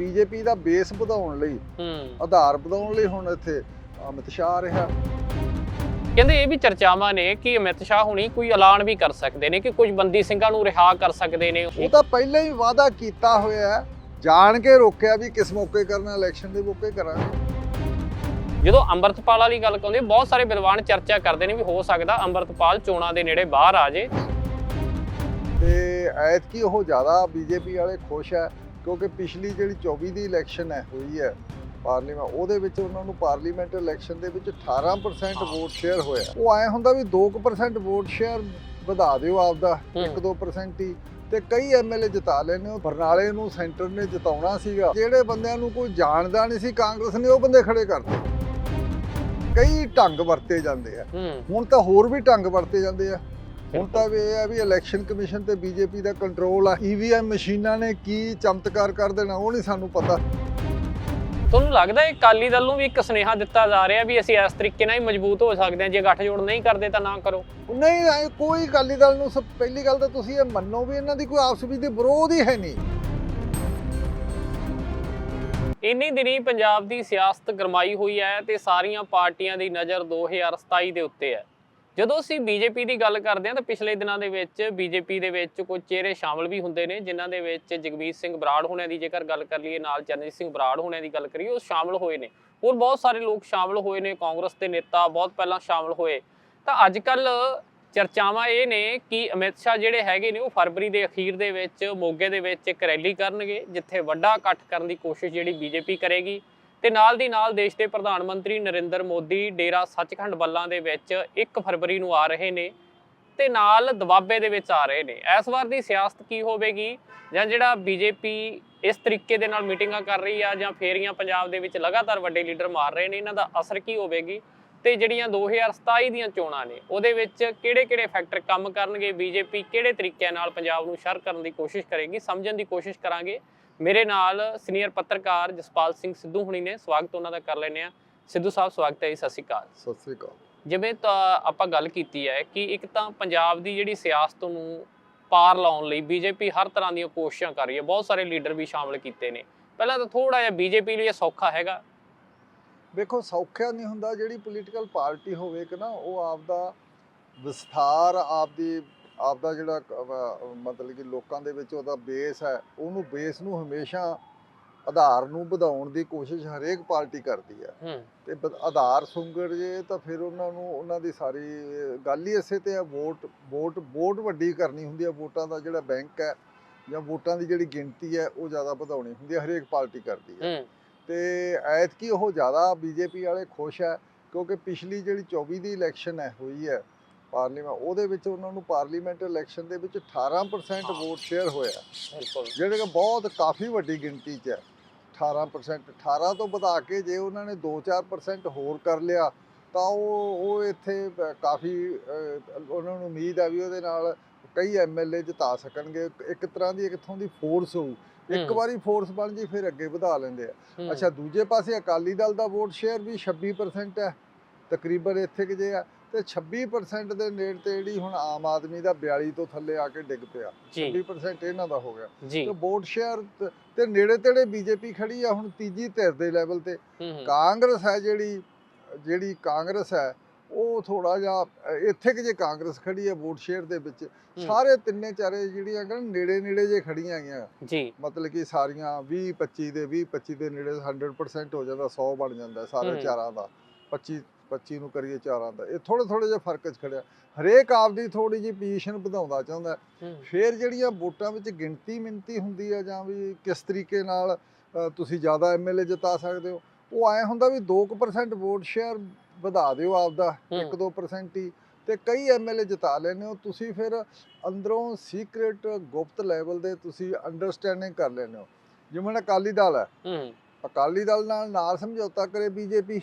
BJP ਦਾ base ਵਧਾਉਣ ਲਈ ਹੂੰ। ਆਧਾਰ ਵਧਾਉਣ ਲਈ ਹੁਣ ਇੱਥੇ ਅਮਿਤ ਸ਼ਾਹ ਰਿਹਾ। ਕਹਿੰਦੇ ਇਹ ਵੀ ਚਰਚਾਵਾਂ ਨੇ ਕਿ ਅਮਿਤ ਸ਼ਾਹ ਹੁਣੀ ਕੋਈ ਐਲਾਨ ਵੀ ਕਰ ਸਕਦੇ ਨੇ ਕਿ ਕੁਝ ਬੰਦੀ ਸਿੰਘਾਂ ਨੂੰ ਰਿਹਾ ਕਰ ਸਕਦੇ ਨੇ। ਉਹ ਤਾਂ ਪਹਿਲਾਂ ਹੀ ਵਾਅਦਾ ਕੀਤਾ ਹੋਇਆ ਹੈ। ਜਾਣ ਕੇ ਰੋਕਿਆ ਵੀ ਕਿਸ ਮੌਕੇ ਕਰਨਾ ਇਲੈਕਸ਼ਨ ਦੇ ਮੌਕੇ ਕਰਾਂਗੇ। ਜਦੋਂ ਅੰਮ੍ਰਿਤਪਾਲ ਵਾਲੀ ਗੱਲ ਕਹਿੰਦੇ ਬਹੁਤ ਸਾਰੇ ਵਿਦਵਾਨ ਚਰਚਾ ਕਰਦੇ ਨੇ ਵੀ ਹੋ ਸਕਦਾ ਅੰਮ੍ਰਿਤਪਾਲ ਚੋਣਾਂ ਦੇ ਨੇੜੇ ਬਾਹਰ ਆ ਜੇ। ਤੇ ਐਤਕੀ ਉਹ ਜ਼ਿਆਦਾ ਬੀਜੇਪੀ ਵਾਲੇ ਖੁਸ਼ ਹੈ। ਕਿਉਂਕਿ ਪਿਛਲੀ ਜਿਹੜੀ 24 ਦੀ ਇਲੈਕਸ਼ਨ ਹੈ ਹੋਈ ਹੈ ਪਾਰਲੀਮੈਂਟ ਉਹਦੇ ਵਿੱਚ ਉਹਨਾਂ ਨੂੰ ਪਾਰਲੀਮੈਂਟ ਇਲੈਕਸ਼ਨ ਦੇ ਵਿੱਚ 18% ਵੋਟ ਸ਼ੇਅਰ ਹੋਇਆ। ਉਹ ਐ ਹੁੰਦਾ ਵੀ 2% ਵੋਟ ਸ਼ੇਅਰ ਵਧਾ ਦਿਓ ਆਪਦਾ ਹੂੰ। 1-2% ਹੀ। ਤੇ ਕਈ ਐਮਐਲਏ ਜਿਤਾ ਲੈਣੇ ਉਹ ਬਰਨਾਲੇ ਨੂੰ ਸੈਂਟਰ ਨੇ ਜਿਤਾਉਣਾ ਸੀਗਾ। ਜਿਹੜੇ ਬੰਦਿਆਂ ਨੂੰ ਕੋਈ ਜਾਣਦਾ ਨਹੀਂ ਸੀ ਕਾਂਗਰਸ ਨੇ ਉਹ ਬੰਦੇ ਖੜੇ ਕਰਤੇ ਕਈ ਢੰਗ ਵਰਤੇ ਜਾਂਦੇ ਆ। ਹੁਣ ਤਾਂ ਹੋਰ ਵੀ ਢੰਗ ਵਰਤੇ ਜਾਂਦੇ ਆ। ਹੁਣ ਤਾਂ ਵੀ ਇਹ ਆ ਵੀ ਇਲੈਕਸ਼ਨ ਕਮਿਸ਼ਨ ਤੇ ਬੀਜੇਪੀ ਦਾ ਕੰਟਰੋਲ ਆ। ਈਵੀਐਮ ਮਸ਼ੀਨਾਂ ਨੇ ਕੀ ਚਮਤਕਾਰ ਕਰ ਦੇਣਾ ਉਹ ਨਹੀਂ ਸਾਨੂੰ ਪਤਾ। ਤੁਹਾਨੂੰ ਲੱਗਦਾ ਹੈ ਅਕਾਲੀ ਦਲ ਨੂੰ ਵੀ ਇੱਕ ਸੁਨੇਹਾ ਦਿੱਤਾ ਜਾ ਰਿਹਾ ਵੀ ਅਸੀਂ ਇਸ ਤਰੀਕੇ ਨਾਲ ਹੀ ਮਜ਼ਬੂਤ ਹੋ ਸਕਦੇ ਹਾਂ ਜੇ ਗੱਠਜੋੜ ਨਹੀਂ ਕਰਦੇ ਤਾਂ ਨਾ ਕਰੋ? ਨਹੀਂ ਐਂ ਕੋਈ ਅਕਾਲੀ ਦਲ ਨੂੰ ਸਭ ਪਹਿਲੀ ਗੱਲ ਤਾਂ ਤੁਸੀਂ ਇਹ ਮੰਨੋ ਵੀ ਇਹਨਾਂ ਦੀ ਕੋਈ ਆਪਸ ਵਿੱਚ ਦੇ ਵਿਰੋਧ ਹੀ ਹੈ ਨਹੀਂ। ਇੰਨੀ ਦਿਨੀ ਪੰਜਾਬ ਦੀ ਸਿਆਸਤ ਗਰਮਾਈ ਹੋਈ ਹੈ ਤੇ ਸਾਰੀਆਂ ਪਾਰਟੀਆਂ ਦੀ ਨਜ਼ਰ 2027 ਦੇ ਉੱਤੇ ਹੈ। ਜਦੋਂ ਅਸੀਂ ਬੀਜੇਪੀ ਦੀ ਗੱਲ ਕਰਦੇ ਹਾਂ ਤਾਂ ਪਿਛਲੇ ਦਿਨਾਂ ਦੇ ਵਿੱਚ ਬੀਜੇਪੀ ਦੇ ਵਿੱਚ ਕੁਝ ਚਿਹਰੇ ਸ਼ਾਮਲ ਵੀ ਹੁੰਦੇ ਨੇ, ਜਿਨ੍ਹਾਂ ਦੇ ਵਿੱਚ ਜਗਮੀਤ ਸਿੰਘ ਬਰਾੜ ਹੋਣਿਆਂ ਦੀ ਜੇਕਰ ਗੱਲ ਕਰ ਲਈਏ, ਨਾਲ ਚਰਨਜੀਤ ਸਿੰਘ ਬਰਾੜ ਹੋਣਿਆਂ ਦੀ ਗੱਲ ਕਰੀਏ, ਉਹ ਸ਼ਾਮਲ ਹੋਏ ਨੇ। ਹੋਰ ਬਹੁਤ ਸਾਰੇ ਲੋਕ ਸ਼ਾਮਲ ਹੋਏ ਨੇ, ਕਾਂਗਰਸ ਦੇ ਨੇਤਾ ਬਹੁਤ ਪਹਿਲਾਂ ਸ਼ਾਮਲ ਹੋਏ। ਤਾਂ ਅੱਜ ਕੱਲ ਚਰਚਾਵਾਂ ਇਹ ਨੇ ਕਿ ਅਮਿਤ ਸ਼ਾਹ ਜਿਹੜੇ ਹੈਗੇ ਨੇ, ਉਹ ਫਰਵਰੀ ਦੇ ਅਖੀਰ ਦੇ ਵਿੱਚ, ਮੋਗੇ ਦੇ ਵਿੱਚ ਇੱਕ ਰੈਲੀ ਕਰਨਗੇ, ਜਿੱਥੇ ਵੱਡਾ ਇਕੱਠ ਕਰਨ ਦੀ ਕੋਸ਼ਿਸ਼ ਜਿਹੜੀ ਬੀਜੇਪੀ ਕਰੇਗੀ। ਤੇ ਨਾਲ ਦੀ ਨਾਲ ਦੇਸ਼ ਦੇ ਪ੍ਰਧਾਨ ਮੰਤਰੀ ਨਰਿੰਦਰ ਮੋਦੀ ਡੇਰਾ ਸੱਚਖੰਡ ਬੱਲਾਂ ਦੇ ਵਿੱਚ 1 ਫਰਵਰੀ ਨੂੰ ਆ ਰਹੇ ਨੇ ਤੇ ਨਾਲ ਦਬਾਬੇ ਦੇ ਵਿੱਚ ਆ ਰਹੇ ਨੇ। ਇਸ ਵਾਰ ਦੀ ਸਿਆਸਤ ਕੀ ਹੋਵੇਗੀ? ਜਾਂ ਜਿਹੜਾ ਬੀਜੇਪੀ ਇਸ ਤਰੀਕੇ ਦੇ ਨਾਲ ਮੀਟਿੰਗਾਂ ਕਰ ਰਹੀ ਆ ਜਾਂ ਫੇਰੀਆਂ ਪੰਜਾਬ ਦੇ ਵਿੱਚ ਲਗਾਤਾਰ ਵੱਡੇ ਲੀਡਰ ਮਾਰ ਰਹੇ ਨੇ, ਇਹਨਾਂ ਦਾ ਅਸਰ ਕੀ ਹੋਵੇਗੀ? ਤੇ ਜਿਹੜੀਆਂ 2027 ਦੀਆਂ ਚੋਣਾਂ ਨੇ ਉਹਦੇ ਵਿੱਚ ਕਿਹੜੇ-ਕਿਹੜੇ ਫੈਕਟਰ ਕੰਮ ਕਰਨਗੇ ਬੀਜੇਪੀ ਕਿਹੜੇ ਤਰੀਕਿਆਂ ਨਾਲ ਪੰਜਾਬ ਨੂੰ ਸ਼ਰ ਕਰਨ ਦੀ ਕੋਸ਼ਿਸ਼ ਕਰੇਗੀ ਸਮਝਣ ਦੀ ਕੋਸ਼ਿਸ਼ ਕਰਾਂਗੇ। ਮੇਰੇ ਨਾਲ ਸੀਨੀਅਰ ਪੱਤਰਕਾਰ ਜਸਪਾਲ ਸਿੰਘ ਸਿੱਧੂ ਹੁਣੀ ਨੇ ਸਵਾਗਤ ਉਹਨਾਂ ਦਾ ਕਰ ਲੈਂਦੇ ਆ ਸਿੱਧੂ ਸਾਹਿਬ ਸਵਾਗਤ ਹੈ ਜੀ ਸਤਿ ਸ਼੍ਰੀ ਅਕਾਲ। ਸਤਿ ਸ੍ਰੀ ਅਕਾਲ। ਜਿਵੇਂ ਤਾਂ ਆਪਾਂ ਗੱਲ ਕੀਤੀ ਹੈ ਕਿ ਇੱਕ ਤਾਂ ਪੰਜਾਬ ਦੀ ਜਿਹੜੀ ਸਿਆਸਤ ਨੂੰ ਪਾਰ ਲਾਉਣ ਲਈ ਬੀਜੇਪੀ ਹਰ ਤਰ੍ਹਾਂ ਦੀਆਂ ਕੋਸ਼ਿਸ਼ਾਂ ਕਰ ਰਹੀ ਹੈ ਬਹੁਤ ਸਾਰੇ ਲੀਡਰ ਵੀ ਸ਼ਾਮਲ ਕੀਤੇ ਨੇ। ਪਹਿਲਾਂ ਤਾਂ ਥੋੜਾ ਜਿਹਾ ਬੀਜੇਪੀ ਲਈ ਇਹ ਸੌਖਾ ਹੈਗਾ ਵੇਖੋ ਸੌਖਿਆ ਨਹੀਂ ਹੁੰਦਾ ਜਿਹੜੀ ਪੋਲੀਟੀਕਲ ਪਾਰਟੀ ਹੋਵੇ ਕਿ ਨਾ ਉਹ ਆਪਦਾ ਵਿਸਥਾਰ ਆਪਦੀ ਆਪਦਾ ਜਿਹੜਾ ਕ- ਅਹ ਮਤਲਬ ਕਿ ਲੋਕਾਂ ਦੇ ਵਿੱਚ ਉਹਦਾ ਬੇਸ ਹੈ ਉਹਨੂੰ ਬੇਸ ਨੂੰ ਹਮੇਸ਼ਾ ਆਧਾਰ ਨੂੰ ਵਧਾਉਣ ਦੀ ਕੋਸ਼ਿਸ਼ ਹਰੇਕ ਪਾਰਟੀ ਕਰਦੀ ਹੈ। ਤੇ ਆਧਾਰ ਸੁੰਗੜ ਜੇ ਤਾਂ ਫਿਰ ਉਹਨਾਂ ਨੂੰ ਉਹਨਾਂ ਦੀ ਸਾਰੀ ਗੱਲ ਹੀ ਇਸੇ ਤੇ ਆ ਵੋਟ ਵੋਟ ਵੋਟ ਵੱਡੀ ਕਰਨੀ ਹੁੰਦੀ ਹੈ ਵੋਟਾਂ ਦਾ ਜਿਹੜਾ ਬੈਂਕ ਹੈ ਜਾਂ ਵੋਟਾਂ ਦੀ ਜਿਹੜੀ ਗਿਣਤੀ ਹੈ ਉਹ ਜ਼ਿਆਦਾ ਵਧਾਉਣੀ ਹੁੰਦੀ ਹੈ ਹਰੇਕ ਪਾਰਟੀ ਕਰਦੀ ਹੂੰ। ਤੇ ਐਤਕੀ ਉਹ ਜ਼ਿਆਦਾ ਬੀਜੇਪੀ ਵਾਲੇ ਖੁਸ਼ ਹੈ ਕਿਉਂਕਿ ਪਿਛਲੀ ਜਿਹੜੀ 24 ਦੀ ਇਲੈਕਸ਼ਨ ਹੈ ਹੋਈ ਹੈ ਪਾਰਲੀਮੈਂਟ ਉਹਦੇ ਵਿੱਚ ਉਹਨਾਂ ਨੂੰ ਪਾਰਲੀਮੈਂਟ ਇਲੈਕਸ਼ਨ ਦੇ ਵਿੱਚ 18% ਵੋਟ ਸ਼ੇਅਰ ਹੋਇਆ। ਜਿਹੜੇ ਕਿ ਬਹੁਤ ਕਾਫੀ ਵੱਡੀ ਗਿਣਤੀ 'ਚ ਹੈ 18% 18 ਤੋਂ ਵਧਾ ਕੇ ਜੇ ਉਹਨਾਂ ਨੇ 2-4% ਹੋਰ ਕਰ ਲਿਆ ਤਾਂ ਉਹ ਉਹ ਇੱਥੇ ਕਾਫੀ ਉਹਨਾਂ ਨੂੰ ਉਮੀਦ ਹੈ ਵੀ ਉਹਦੇ ਨਾਲ ਕਈ ਐਮਐਲਏ ਜਿਤਾ ਸਕਣਗੇ। ਇੱਕ ਤਰ੍ਹਾਂ ਦੀ ਇੱਥੋਂ ਦੀ ਫੋਰਸ ਹੋਊ। ਇੱਕ। ਵਾਰੀ ਫੋਰਸ ਬਣ ਜੀ ਫਿਰ ਅੱਗੇ ਵਧਾ ਲੈਂਦੇ ਆ। ਅੱਛਾ ਦੂਜੇ ਪਾਸੇ ਅਕਾਲੀ ਦਲ ਦਾ ਵੋਟ ਸ਼ੇਅਰ ਵੀ 26% ਹੈ। ਤਕਰੀਬਨ ਇੱਥੇ ਕਿ ਜੇ ਆ। ਤੇ 26% ਦੇ ਨੇੜੇ ਤੇ ਜਿਹੜੀ ਹੁਣ ਆਮ ਆਦਮੀ ਦਾ 42 ਤੋਂ ਥੱਲੇ ਆ ਕੇ ਡਿੱਗ ਪਿਆ। ਜੀ। 26% ਇਹਨਾਂ ਦਾ ਹੋ ਗਿਆ। ਤੇ ਵੋਟ ਸ਼ੇਅਰ ਤ- ਨੇੜੇ ਤੇੜੇ ਬੀਜੇਪੀ ਖੜੀ ਆ ਹੁਣ ਤੀਜੀ ਧਿਰ ਦੇ ਲੈਵਲ ਤੇ। ਕਾਂਗਰਸ ਹੈ ਜਿਹੜੀ ਜਿਹੜੀ ਕਾਂਗਰਸ ਹੈ ਉਹ ਥੋੜਾ ਜਿਹਾ ਇੱਥੇ ਕਿ ਜੇ ਕਾਂਗਰਸ ਖੜੀ ਹੈ ਵੋਟ ਸ਼ੇਅਰ ਦੇ ਵਿੱਚ ਸਾਰੇ ਤਿੰਨੇ ਚਾਰੇ ਜਿਹੜੀਆਂ ਕਿ ਨੇੜੇ ਨੇੜੇ ਜੇ ਖੜੀਆਂ ਗਈਆਂ ਜੀ। ਮਤਲਬ ਕਿ ਸਾਰੀਆਂ 20 25 ਦੇ 20 25 ਦੇ ਨੇੜੇ 100% ਹੋ ਜਾਂਦਾ 100 ਬਣ ਜਾਂਦਾ ਸਾਰੇ। ਚਾਰਾਂ ਦਾ। 25 25 ਨੂੰ ਕਰੀਏ ਚਾਰਾਂ ਦਾ। ਇਹ ਥੋੜੇ ਥੋੜੇ ਜਿਹਾ ਫ਼ਰਕ ਚ ਖੜਿਆ ਹਰੇਕ ਆਪਦੀ ਥੋੜੀ ਜਿਹੀ ਪੋਜੀਸ਼ਨ ਵਧਾਉਂਦਾ ਚਾਹੁੰਦਾ ਫਿਰ ਜਿਹੜੀਆਂ ਵੋਟਾਂ ਵਿੱਚ ਗਿਣਤੀ ਮਿੰਤੀ ਹੁੰਦੀ ਹੈ ਜਾਂ ਵੀ ਕਿਸ ਤਰੀਕੇ ਨਾਲ ਤੁਸੀਂ ਜ਼ਿਆਦਾ ਐਮਐਲਏ ਜਿਤਾ ਸਕਦੇ ਹੋ ਉਹ ਐ ਹੁੰਦਾ ਵੀ 2% ਵੋਟ ਸ਼ੇਅਰ ਵਧਾ ਦਿਓ ਆਪਦਾ ਹੂੰ। 1-2% ਹੀ। ਤੇ ਕਈ ਐਮਐਲਏ ਜਿਤਾ ਲੈਂਦੇ ਹੋ ਤੁਸੀਂ ਫਿਰ ਅੰਦਰੋਂ ਸੀਕ੍ਰੀਟ ਗੁਪਤ ਲੈਵਲ ਦੇ ਤੁਸੀਂ ਅੰਡਰਸਟੈਂਡਿੰਗ ਕਰ ਲੈਂਦੇ ਹੋ। ਜਿਵੇਂ ਅਕਾਲੀ ਦਲ ਹੈ। ਅਕਾਲੀ ਦਲ ਨਾਲ ਨਾਲ ਸਮਝੌਤਾ ਕਰੇ ਬੀਜੇਪੀ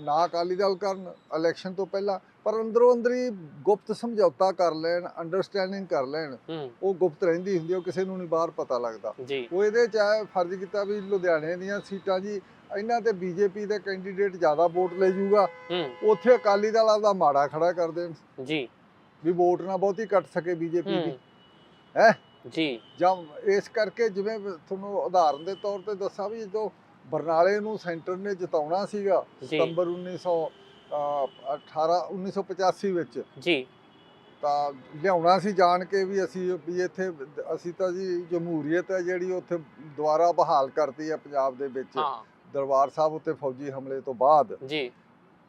ਨਾ ਅਕਾਲੀ ਦਲ ਕਰਨ ਇਲੈਕਸ਼ਨ ਤੋਂ ਪਹਿਲਾਂ ਪਰ ਅੰਦਰੋਂ ਅੰਦਰੀ ਗੁਪਤ ਸਮਝੌਤਾ ਕਰ ਲੈਣ ਅੰਡਰਸਟੈਂਡਿੰਗ ਕਰ ਲੈਣ ਉਹ ਗੁਪਤ ਰਹਿੰਦੀ ਹੁੰਦੀ ਉਹ ਕਿਸੇ ਨੂੰ ਨਹੀਂ ਬਾਹਰ ਪਤਾ ਲੱਗਦਾ। ਉਹ ਇਹਦੇ ਚ ਫਰਜ਼ ਕੀਤਾ ਵੀ ਲੁਧਿਆਣੇ ਦੀਆਂ ਸੀਟਾਂ ਜੀ ਇਹਨਾਂ ਤੇ ਬੀਜੇਪੀ ਦੇ ਕੈਂਡੀਡੇਟ ਜ਼ਿਆਦਾ ਵੋਟ ਲੈ ਜਾਊਗਾ ਹੂੰ। ਉੱਥੇ ਅਕਾਲੀ ਦਲ ਆਪਦਾ ਮਾੜਾ ਖੜਾ ਕਰ ਦੇਣ। ਜੀ। ਵੀ ਵੋਟ ਨਾ ਬਹੁਤੀ ਕੱਟ ਸਕੇ ਬੀਜੇਪੀ ਦੀ। ਹੂੰ। ਜੀ। ਜਾਂ ਇਸ ਕਰਕੇ ਜਿਵੇਂ ਤੁਹਾਨੂੰ ਉਦਾਹਰਨ ਦੇ ਤੌਰ ਤੇ ਦੱਸਾਂ ਵੀ ਜਦੋਂ ਬਰਨਾਲੇ ਨੂੰ ਸੈਂਟਰ ਨੇ ਜਿਤਾਉਣਾ ਸੀਗਾ ਸਤੰਬਰ 1918 1985 ਵਿੱਚ। ਜੀ। ਤਾਂ ਲਿਆਉਣਾ ਸੀ ਜਾਣ ਕੇ ਵੀ ਅਸੀਂ ਵੀ ਇੱਥੇ ਅਸੀਂ ਤਾਂ ਜੀ ਜਮਹੂਰੀਅਤ ਹੈ ਜਿਹੜੀ ਉੱਥੇ ਦੁਬਾਰਾ ਬਹਾਲ ਕਰਤੀ ਹੈ ਪੰਜਾਬ ਦੇ ਵਿੱਚ। ਹਾਂ। ਦਰਬਾਰ ਸਾਹਿਬ ਉੱਤੇ ਫੌਜੀ ਹਮਲੇ ਤੋਂ ਬਾਅਦ ਜੀ।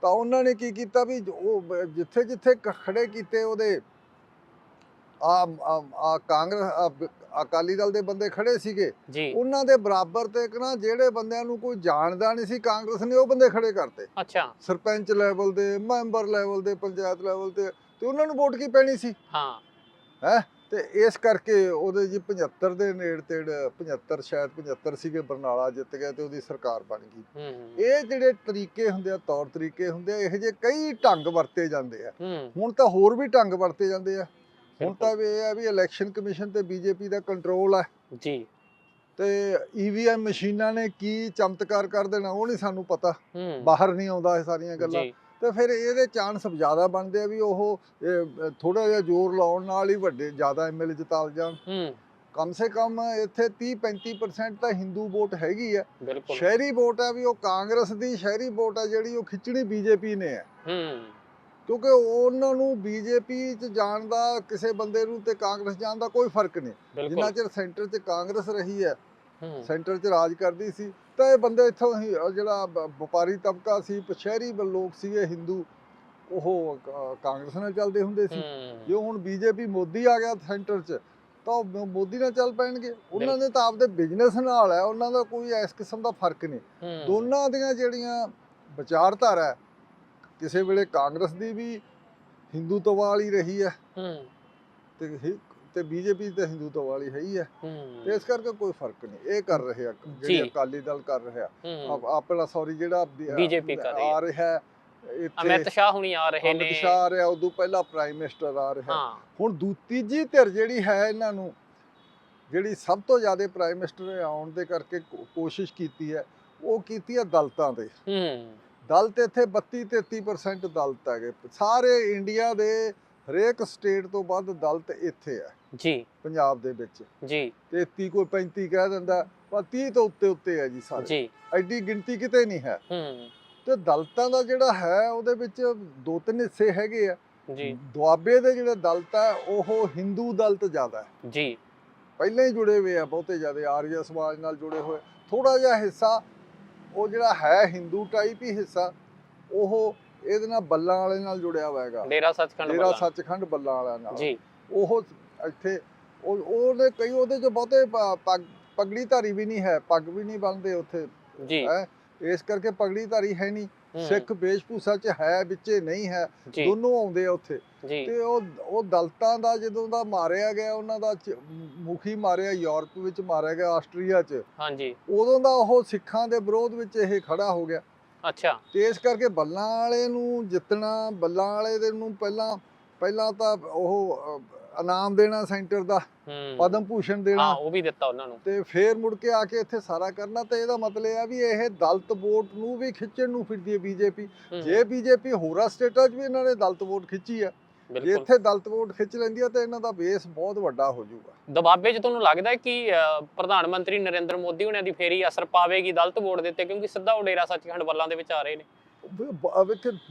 ਤਾਂ ਉਹਨਾਂ ਨੇ ਕੀ ਕੀਤਾ ਵੀ ਉਹ ਜਿੱਥੇ ਜਿੱਥੇ ਖੜੇ ਕੀਤੇ ਉਹਦੇ ਆ ਆ ਕਾਂਗਰਸ ਅਕਾਲੀ ਦਲ ਦੇ ਬੰਦੇ ਖੜੇ ਸੀਗੇ। ਉਹਨਾਂ ਦੇ ਬਰਾਬਰ ਤੇ ਇੱਕ ਨਾ ਜਿਹੜੇ ਬੰਦਿਆਂ ਨੂੰ ਕੋਈ ਜਾਣਦਾ ਨਹੀਂ ਸੀ ਕਾਂਗਰਸ ਨੇ ਉਹ ਬੰਦੇ ਖੜੇ ਕਰਤੇ। ਅੱਛਾ। ਸਰਪੰਚ ਲੈਵਲ ਦੇ ਮੈਂਬਰ ਲੈਵਲ ਦੇ ਪੰਚਾਇਤ ਲੈਵਲ ਤੇ ਤੇ ਉਹਨਾਂ ਨੂੰ ਵੋਟ ਕੀ ਪੈਣੀ ਸੀ? ਹਾਂ? ਤੇ ਇਸ ਕਰਕੇ ਉਹਦੇ ਜੀ 75 ਦੇ ਨੇੜ ਤੇੜ 75 ਸ਼ਾਇਦ 75 ਸੀਗੇ ਬਰਨਾਲਾ ਜਿੱਤ ਗਿਆ ਤੇ ਉਹਦੀ ਸਰਕਾਰ ਬਣ ਗਈ। ਇਹ ਜਿਹੜੇ ਤਰੀਕੇ ਹੁੰਦੇ ਆ ਤੌਰ ਤਰੀਕੇ ਹੁੰਦੇ ਆ ਇਹੋ ਜਿਹੇ ਕਈ ਢੰਗ ਵਰਤੇ ਜਾਂਦੇ ਆ। ਹੁਣ ਤਾਂ ਹੋਰ ਵੀ ਢੰਗ ਵਰਤੇ ਜਾਂਦੇ ਆ। ਹੁਣ। ਤਾਂ ਵੀ ਇਹ ਆ ਵੀ ਇਲੈਕਸ਼ਨ ਕਮਿਸ਼ਨ ਤੇ ਬੀਜੇਪੀ ਦਾ ਕੰਟਰੋਲ ਆ। ਜੀ। ਤੇ ਈਵੀਐਮ ਮਸ਼ੀਨਾਂ ਨੇ ਕੀ ਚਮਤਕਾਰ ਕਰ ਦੇਣਾ ਉਹ ਨਹੀਂ ਸਾਨੂੰ ਪਤਾ। ਬਾਹਰ ਨਹੀਂ ਆਉਂਦਾ ਇਹ ਸਾਰੀਆਂ ਗੱਲਾਂ। ਜੀ। ਤੇ ਫਿਰ ਇਹਦੇ ਚਾਂਸ ਜ਼ਿਆਦਾ ਬਣਦੇ ਆ ਵੀ ਉਹ ਥੋੜਾ ਜਿਹਾ ਜ਼ੋਰ ਲਾਉਣ ਨਾਲ ਹੀ ਵੱਡੇ ਜ਼ਿਆਦਾ ਐਮਐਲਏ ਜਿਤਾ ਜਾਣ। ਕਮ ਸੇ ਕਮ ਇੱਥੇ 30 35% ਤਾਂ ਹਿੰਦੂ ਵੋਟ ਹੈਗੀ ਆ। ਸ਼ਹਿਰੀ ਵੋਟ ਆ ਵੀ ਉਹ ਕਾਂਗਰਸ ਦੀ ਸ਼ਹਿਰੀ ਵੋਟ ਆ ਜਿਹੜੀ ਉਹ ਖਿੱਚਣੀ ਬੀਜੇਪੀ ਨੇ ਆ। ਕਿਉਂਕਿ ਉਹਨਾਂ ਨੂੰ ਬੀਜੇਪੀ 'ਚ ਜਾਣ ਦਾ ਕਿਸੇ ਬੰਦੇ ਨੂੰ ਤੇ ਕਾਂਗਰਸ ਜਾਣ ਦਾ ਕੋਈ ਫ਼ਰਕ ਨਹੀਂ। ਜਿੰਨਾ ਚਿਰ ਸੈਂਟਰ 'ਚ ਕਾਂਗਰਸ ਰਹੀ ਹੂੰ। ਸੈਂਟਰ 'ਚ ਰਾਜ ਕਰਦੀ ਸੀ ਤਾਂ ਇਹ ਬੰਦੇ ਇੱਥੋਂ ਹੀ ਜਿਹੜਾ ਵਪਾਰੀ ਤਬਕਾ ਸੀ ਬ- ਲੋਕ ਸੀਗੇ ਹਿੰਦੂ ਉਹ ਕਾਂਗਰਸ ਨਾਲ ਚੱਲਦੇ ਹੁੰਦੇ ਸੀ। ਜੇ ਹੁਣ ਬੀਜੇਪੀ ਮੋਦੀ ਆ ਗਿਆ ਸੈਂਟਰ 'ਚ ਤਾਂ ਮੋਦੀ ਨਾਲ ਚੱਲ ਪੈਣਗੇ। ਉਹਨਾਂ ਨੇ ਤਾਂ ਆਪਦੇ ਬਿਜ਼ਨਸ ਨਾਲ ਹੈ ਉਹਨਾਂ ਦਾ ਕੋਈ ਇਸ ਕਿਸਮ ਦਾ ਫ਼ਰਕ ਨਹੀਂ। ਦੋਨਾਂ ਦੀਆਂ ਜਿਹੜੀਆਂ ਵਿਚਾਰਧਾਰਾ ਕਿਸੇ ਵੇਲੇ ਕਾਂਗਰਸ ਦੀ ਵੀ ਹਿੰਦੂਤਵਾਲ ਹੀ ਰਹੀ ਹੈ। ਤੇ ਤੇ ਬੀਜੇਪੀ ਤੇ ਹਿੰਦੂਤਵਾਲ ਹੀ ਹੈ ਹੀ। ਹੈ। ਤੇ ਇਸ ਕਰਕੇ ਕੋਈ ਫ਼ਰਕ ਨਹੀਂ। ਇਹ ਕਰ ਰਹੇ ਆ ਜਿਹੜੀ ਜੀ। ਅਕਾਲੀ ਦਲ ਕਰ ਰਿਹਾ ਆਪਣਾ ਸੌਰੀ ਜਿਹੜਾ ਬੀ- BJP ਕਰ ਰਹੀ। ਆ ਰਿਹਾ ਹੈ ਇੱਥੇ ਅਮਿਤ ਸ਼ਾਹ ਹੁਣੀ ਆ ਰਹੇ ਨੇ। ਅਮਿਤ ਸ਼ਾਹ ਆ ਰਿਹਾ ਉਦੋਂ ਪਹਿਲਾਂ ਪ੍ਰਾਈਮ ਮਿਨਿਸਟਰ ਆ ਰਿਹਾ। ਹੁਣ ਦੂ ਤੀਜੀ ਧਿਰ ਜਿਹੜੀ ਹੈ ਇਹਨਾਂ ਨੂੰ ਜਿਹੜੀ ਸਭ ਤੋਂ ਜ਼ਿਆਦਾ ਪ੍ਰਾਈਮ ਮਿਨਿਸਟਰ ਆਉਣ ਦੇ ਕਰਕੇ ਕੋਸ਼ਿਸ਼ ਕੀਤੀ ਹੈ ਉਹ ਕੀਤੀ ਹੈ ਦਲਤਾਂ ਤੇ ਹੂੰ। ਦਲਤ ਇੱਥੇ 32 33% ਦਲਤ ਹੈਗੇ। ਸਾਰੇ ਇੰਡੀਆ ਦੇ ਹਰੇਕ ਸਟੇਟ ਤੋਂ ਵੱਧ ਦਲਤ ਇੱਥੇ ਹੈ ਜੀ। ਪੰਜਾਬ ਦੇ ਵਿੱਚ। ਜੀ। 33 ਕੋਈ 35 ਕਹਿ ਦਿੰਦਾ ਪਰ 30 ਤੋਂ ਉੱਤੇ ਉੱਤੇ ਹੈ ਜੀ ਸਾਰੇ। ਜੀ। ਐਡੀ ਗਿਣਤੀ ਕਿਤੇ ਨਹੀਂ ਹੈ। ਹੂੰ। ਤੇ ਦਲਤਾਂ ਦਾ ਜਿਹੜਾ ਹੈ ਉਹਦੇ ਵਿੱਚ ਦੋ ਤਿੰਨ ਹਿੱਸੇ ਹੈਗੇ ਆ। ਜੀ। ਦੁਆਬੇ ਦੇ ਜਿਹੜੇ ਦਲਤ ਹੈ ਉਹ ਹਿੰਦੂ ਦਲਤ ਜ਼ਿਆਦਾ ਹੈ। ਜੀ। ਪਹਿਲਾਂ ਹੀ ਜੁੜੇ ਹੋਏ ਆ ਬਹੁਤੇ ਜ਼ਿਆਦਾ ਆਰੀਆ ਸਮਾਜ ਨਾਲ ਜੁੜੇ ਹੋਏ। ਥੋੜਾ ਜਿਹਾ ਹਿੱਸਾ ਉਹ ਜਿਹੜਾ ਹੈ ਹਿੰਦੂ ਟਾਈਪ ਹੀ ਹਿੱਸਾ ਉਹ ਇਹਦੇ ਨਾਲ ਬੱਲਾਂ ਵਾਲੇ ਨਾਲ ਜੁੜਿਆ ਹੋਇਆ ਹੈਗਾ। ਡੇਰਾ ਸੱਚਖੰਡ ਬੱਲਾ। ਸੱਚਖੰਡ ਬੱਲਾਂ ਵਾਲਿਆਂ ਨਾਲ। ਜੀ। ਉਹ ਇੱਥੇ ਉਹ ਉਹਨੇ ਕਈ ਉਹਦੇ ਚ ਬਹੁਤੇ ਪਗੜੀ ਧਾਰੀ ਵੀ ਨਹੀਂ ਹੈ ਪੱਗ ਵੀ ਨਹੀਂ ਬੰਨਦੇ ਉੱਥੇ। ਜੀ। ਹੈਂ? ਇਸ ਕਰਕੇ ਪਗੜੀ ਧਾਰੀ ਹੈ ਨਹੀਂ। ਸਿੱਖ ਵੇਸ਼ਭੂਸ਼ਾ ਚ ਹੈ ਵਿੱਚੇ ਨਹੀਂ ਹੈ ਦੋਨੋਂ ਆਉਂਦੇ ਆ ਉੱਥੇ। ਤੇ ਉਹ ਉਹ ਦਲਤਾਂ ਦਾ ਜਦੋਂ ਦਾ ਮਾਰਿਆ ਗਿਆ ਉਹਨਾਂ ਦਾ ਮੁਖੀ ਮਾਰਿਆ ਯੂਰਪ ਵਿੱਚ ਮਾਰਿਆ ਗਿਆ ਆਸਟਰੀਆ 'ਚ। ਹਾਂਜੀ। ਉਦੋਂ ਦਾ ਉਹ ਸਿੱਖਾਂ ਦੇ ਵਿਰੋਧ ਵਿੱਚ ਇਹ ਖੜਾ ਹੋ ਗਿਆ। ਅੱਛਾ। ਤੇ ਇਸ ਕਰਕੇ ਬੱਲਾਂ ਵਾਲੇ ਨੂੰ ਜਿੱਤਣਾ ਬੱਲਾਂ ਵਾਲੇ ਦੇ ਨੂੰ ਪਹਿਲਾਂ ਪਹਿਲਾਂ ਤਾਂ ਉਹ ਇਨਾਮ ਦੇਣਾ ਸੈਂਟਰ ਦਾ ਹੂੰ। ਪਦਮ ਭੂਸ਼ਣ ਹਾਂ ਦੇਣਾ ਉਹ ਵੀ ਦਿੱਤਾ ਉਹਨਾਂ ਨੂੰ। ਤੇ ਫੇਰ ਮੁੜ ਕੇ ਆ ਕੇ ਇੱਥੇ ਸਾਰਾ ਕਰਨਾ ਤੇ ਇਹਦਾ ਮਤਲਬ ਇਹ ਆ ਵੀ ਇਹ ਦਲਤ ਵੋਟ ਨੂੰ ਵੀ ਖਿੱਚਣ ਨੂੰ ਫਿਰਦੀ ਹੈ ਬੀਜੇਪੀ। ਹੂੰ, ਜੇ ਬੀਜੇਪੀ ਹੋਰਾਂ ਸਟੇਟਾਂ 'ਚ ਵੀ ਇਹਨਾਂ ਨੇ ਦਲਤ ਵੋਟ ਖਿੱਚੀ ਹੈ ਜੇ ਇੱਥੇ ਦਲਤ ਵੋਟ ਖਿੱਚ ਲੈਂਦੀ ਆ ਤਾਂ ਇਹਨਾਂ ਦਾ ਬੇਸ ਬਹੁਤ ਵੱਡਾ ਹੋ ਜਾਊਗਾ। ਦਬਾਬੇ 'ਚ ਤੁਹਾਨੂੰ ਲੱਗਦਾ ਹੈ ਕਿ ਅ, ਪ੍ਰਧਾਨ ਮੰਤਰੀ ਨਰਿੰਦਰ ਮੋਦੀ ਹੁਣਾਂ ਦੀ ਫੇਰੀ ਅਸਰ ਪਾਵੇਗੀ ਦਲਤ ਵੋਟ ਦੇ ਉੱਤੇ? ਕਿਉਂਕਿ ਸਿੱਧਾ ਉਹ ਡੇਰਾ ਸੱਚਖੰਡ ਬੱਲਾਂ ਦੇ ਵਿੱਚ ਆ ਰਹੇ ਨੇ। ਬ-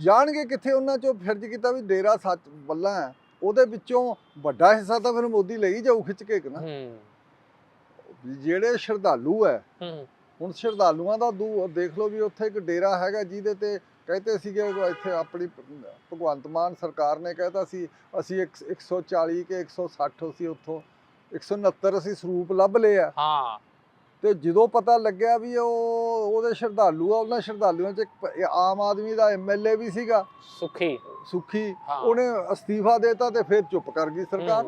ਜਾਣਗੇ ਕਿੱਥੇ ਉਹਨਾਂ ਚੋਂ ਫਰਜ਼ ਕੀਤਾ ਵੀ ਡੇਰਾ ਸੱਚ ਹੈ। ਉਹਦੇ ਵਿੱਚੋਂ ਵੱਡਾ ਹਿੱਸਾ ਤਾਂ ਫਿਰ ਮੋਦੀ ਲਈ ਜਾਊ ਖਿੱਚ ਕੇ ਕਿ ਨਾ। ਹੂੰ। ਵੀ ਜਿਹੜੇ ਸ਼ਰਧਾਲੂ ਹੈ ਹੂੰ। ਹੁਣ ਸ਼ਰਧਾਲੂਆਂ ਦਾ ਦੂ ਦੇਖ ਲਓ ਵੀ ਉੱਥੇ ਇੱਕ ਡੇਰਾ ਹੈਗਾ ਜਿਹਦੇ ਤੇ ਕਹਿੰਦੇ ਸੀਗੇ ਉਹ ਇੱਥੇ ਆਪਣੀ ਭਗਵੰਤ ਮਾਨ ਸਰਕਾਰ ਨੇ ਕਹਿਤਾ ਸੀ ਅਸੀਂ ਇੱਕ- 140 ਕੇ 160 ਅਸੀਂ ਉੱਥੋਂ 169 ਅਸੀਂ ਸਰੂਪ ਲੱਭ ਲਏ ਆ। ਹਾਂ। ਤੇ ਜਦੋਂ ਪਤਾ ਲੱਗਿਆ ਵੀ ਉਹ ਉਹਦੇ ਸ਼ਰਧਾਲੂ ਆ ਉਹਨਾਂ ਸ਼ਰਧਾਲੂਆਂ ਚ ਇੱਕ ਆਮ ਆਦਮੀ ਦਾ ਐਮਐਲਏ ਵੀ ਸੀਗਾ। ਸੁਖੀ। ਸੁਖੀ। ਉਹਨੇ ਅਸਤੀਫਾ ਦੇਤਾ ਤੇ ਫਿਰ ਚੁੱਪ ਕਰ ਗਈ ਸਰਕਾਰ।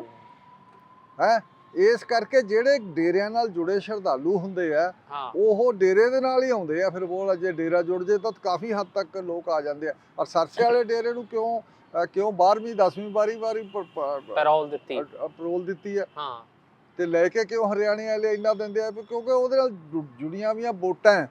ਹੈ? ਇਸ ਕਰਕੇ ਜਿਹੜੇ ਡੇਰਿਆਂ ਨਾਲ ਜੁੜੇ ਸ਼ਰਧਾਲੂ ਹੁੰਦੇ ਆ ਉਹ ਡੇਰੇ ਦੇ ਨਾਲ ਹੀ ਆਉਂਦੇ ਆ ਫਿਰ ਬੋਲ ਜੇ ਡੇਰਾ ਜੁੜ ਜੇ ਤਾਂ ਕਾਫੀ ਹੱਦ ਤੱਕ ਲੋਕ ਆ ਜਾਂਦੇ ਆ। ਔਰ ਸਰਸੇ ਵਾਲੇ ਡੇਰੇ ਨੂੰ ਕਿਉਂ ਕਿਉਂ 12ਵੀਂ 10ਵੀਂ ਵਾਰੀ ਵਾਰੀ ਪੈਰੋਲ ਦਿੱਤੀ। ਅਪਰੋਲ ਦਿੱਤੀ ਆ। ਹਾਂ। ਤੇ ਲੈ ਕੇ ਕਿਉਂ ਹਰਿਆਣੇ ਵਾਲੇ ਇੰਨਾ ਦਿੰਦੇ ਆ? ਕਿਉਂਕਿ ਉਹਦੇ ਨਾਲ ਜੁੜੀਆਂ ਵੀਆਂ ਵੋਟਾਂ। ਹੈ।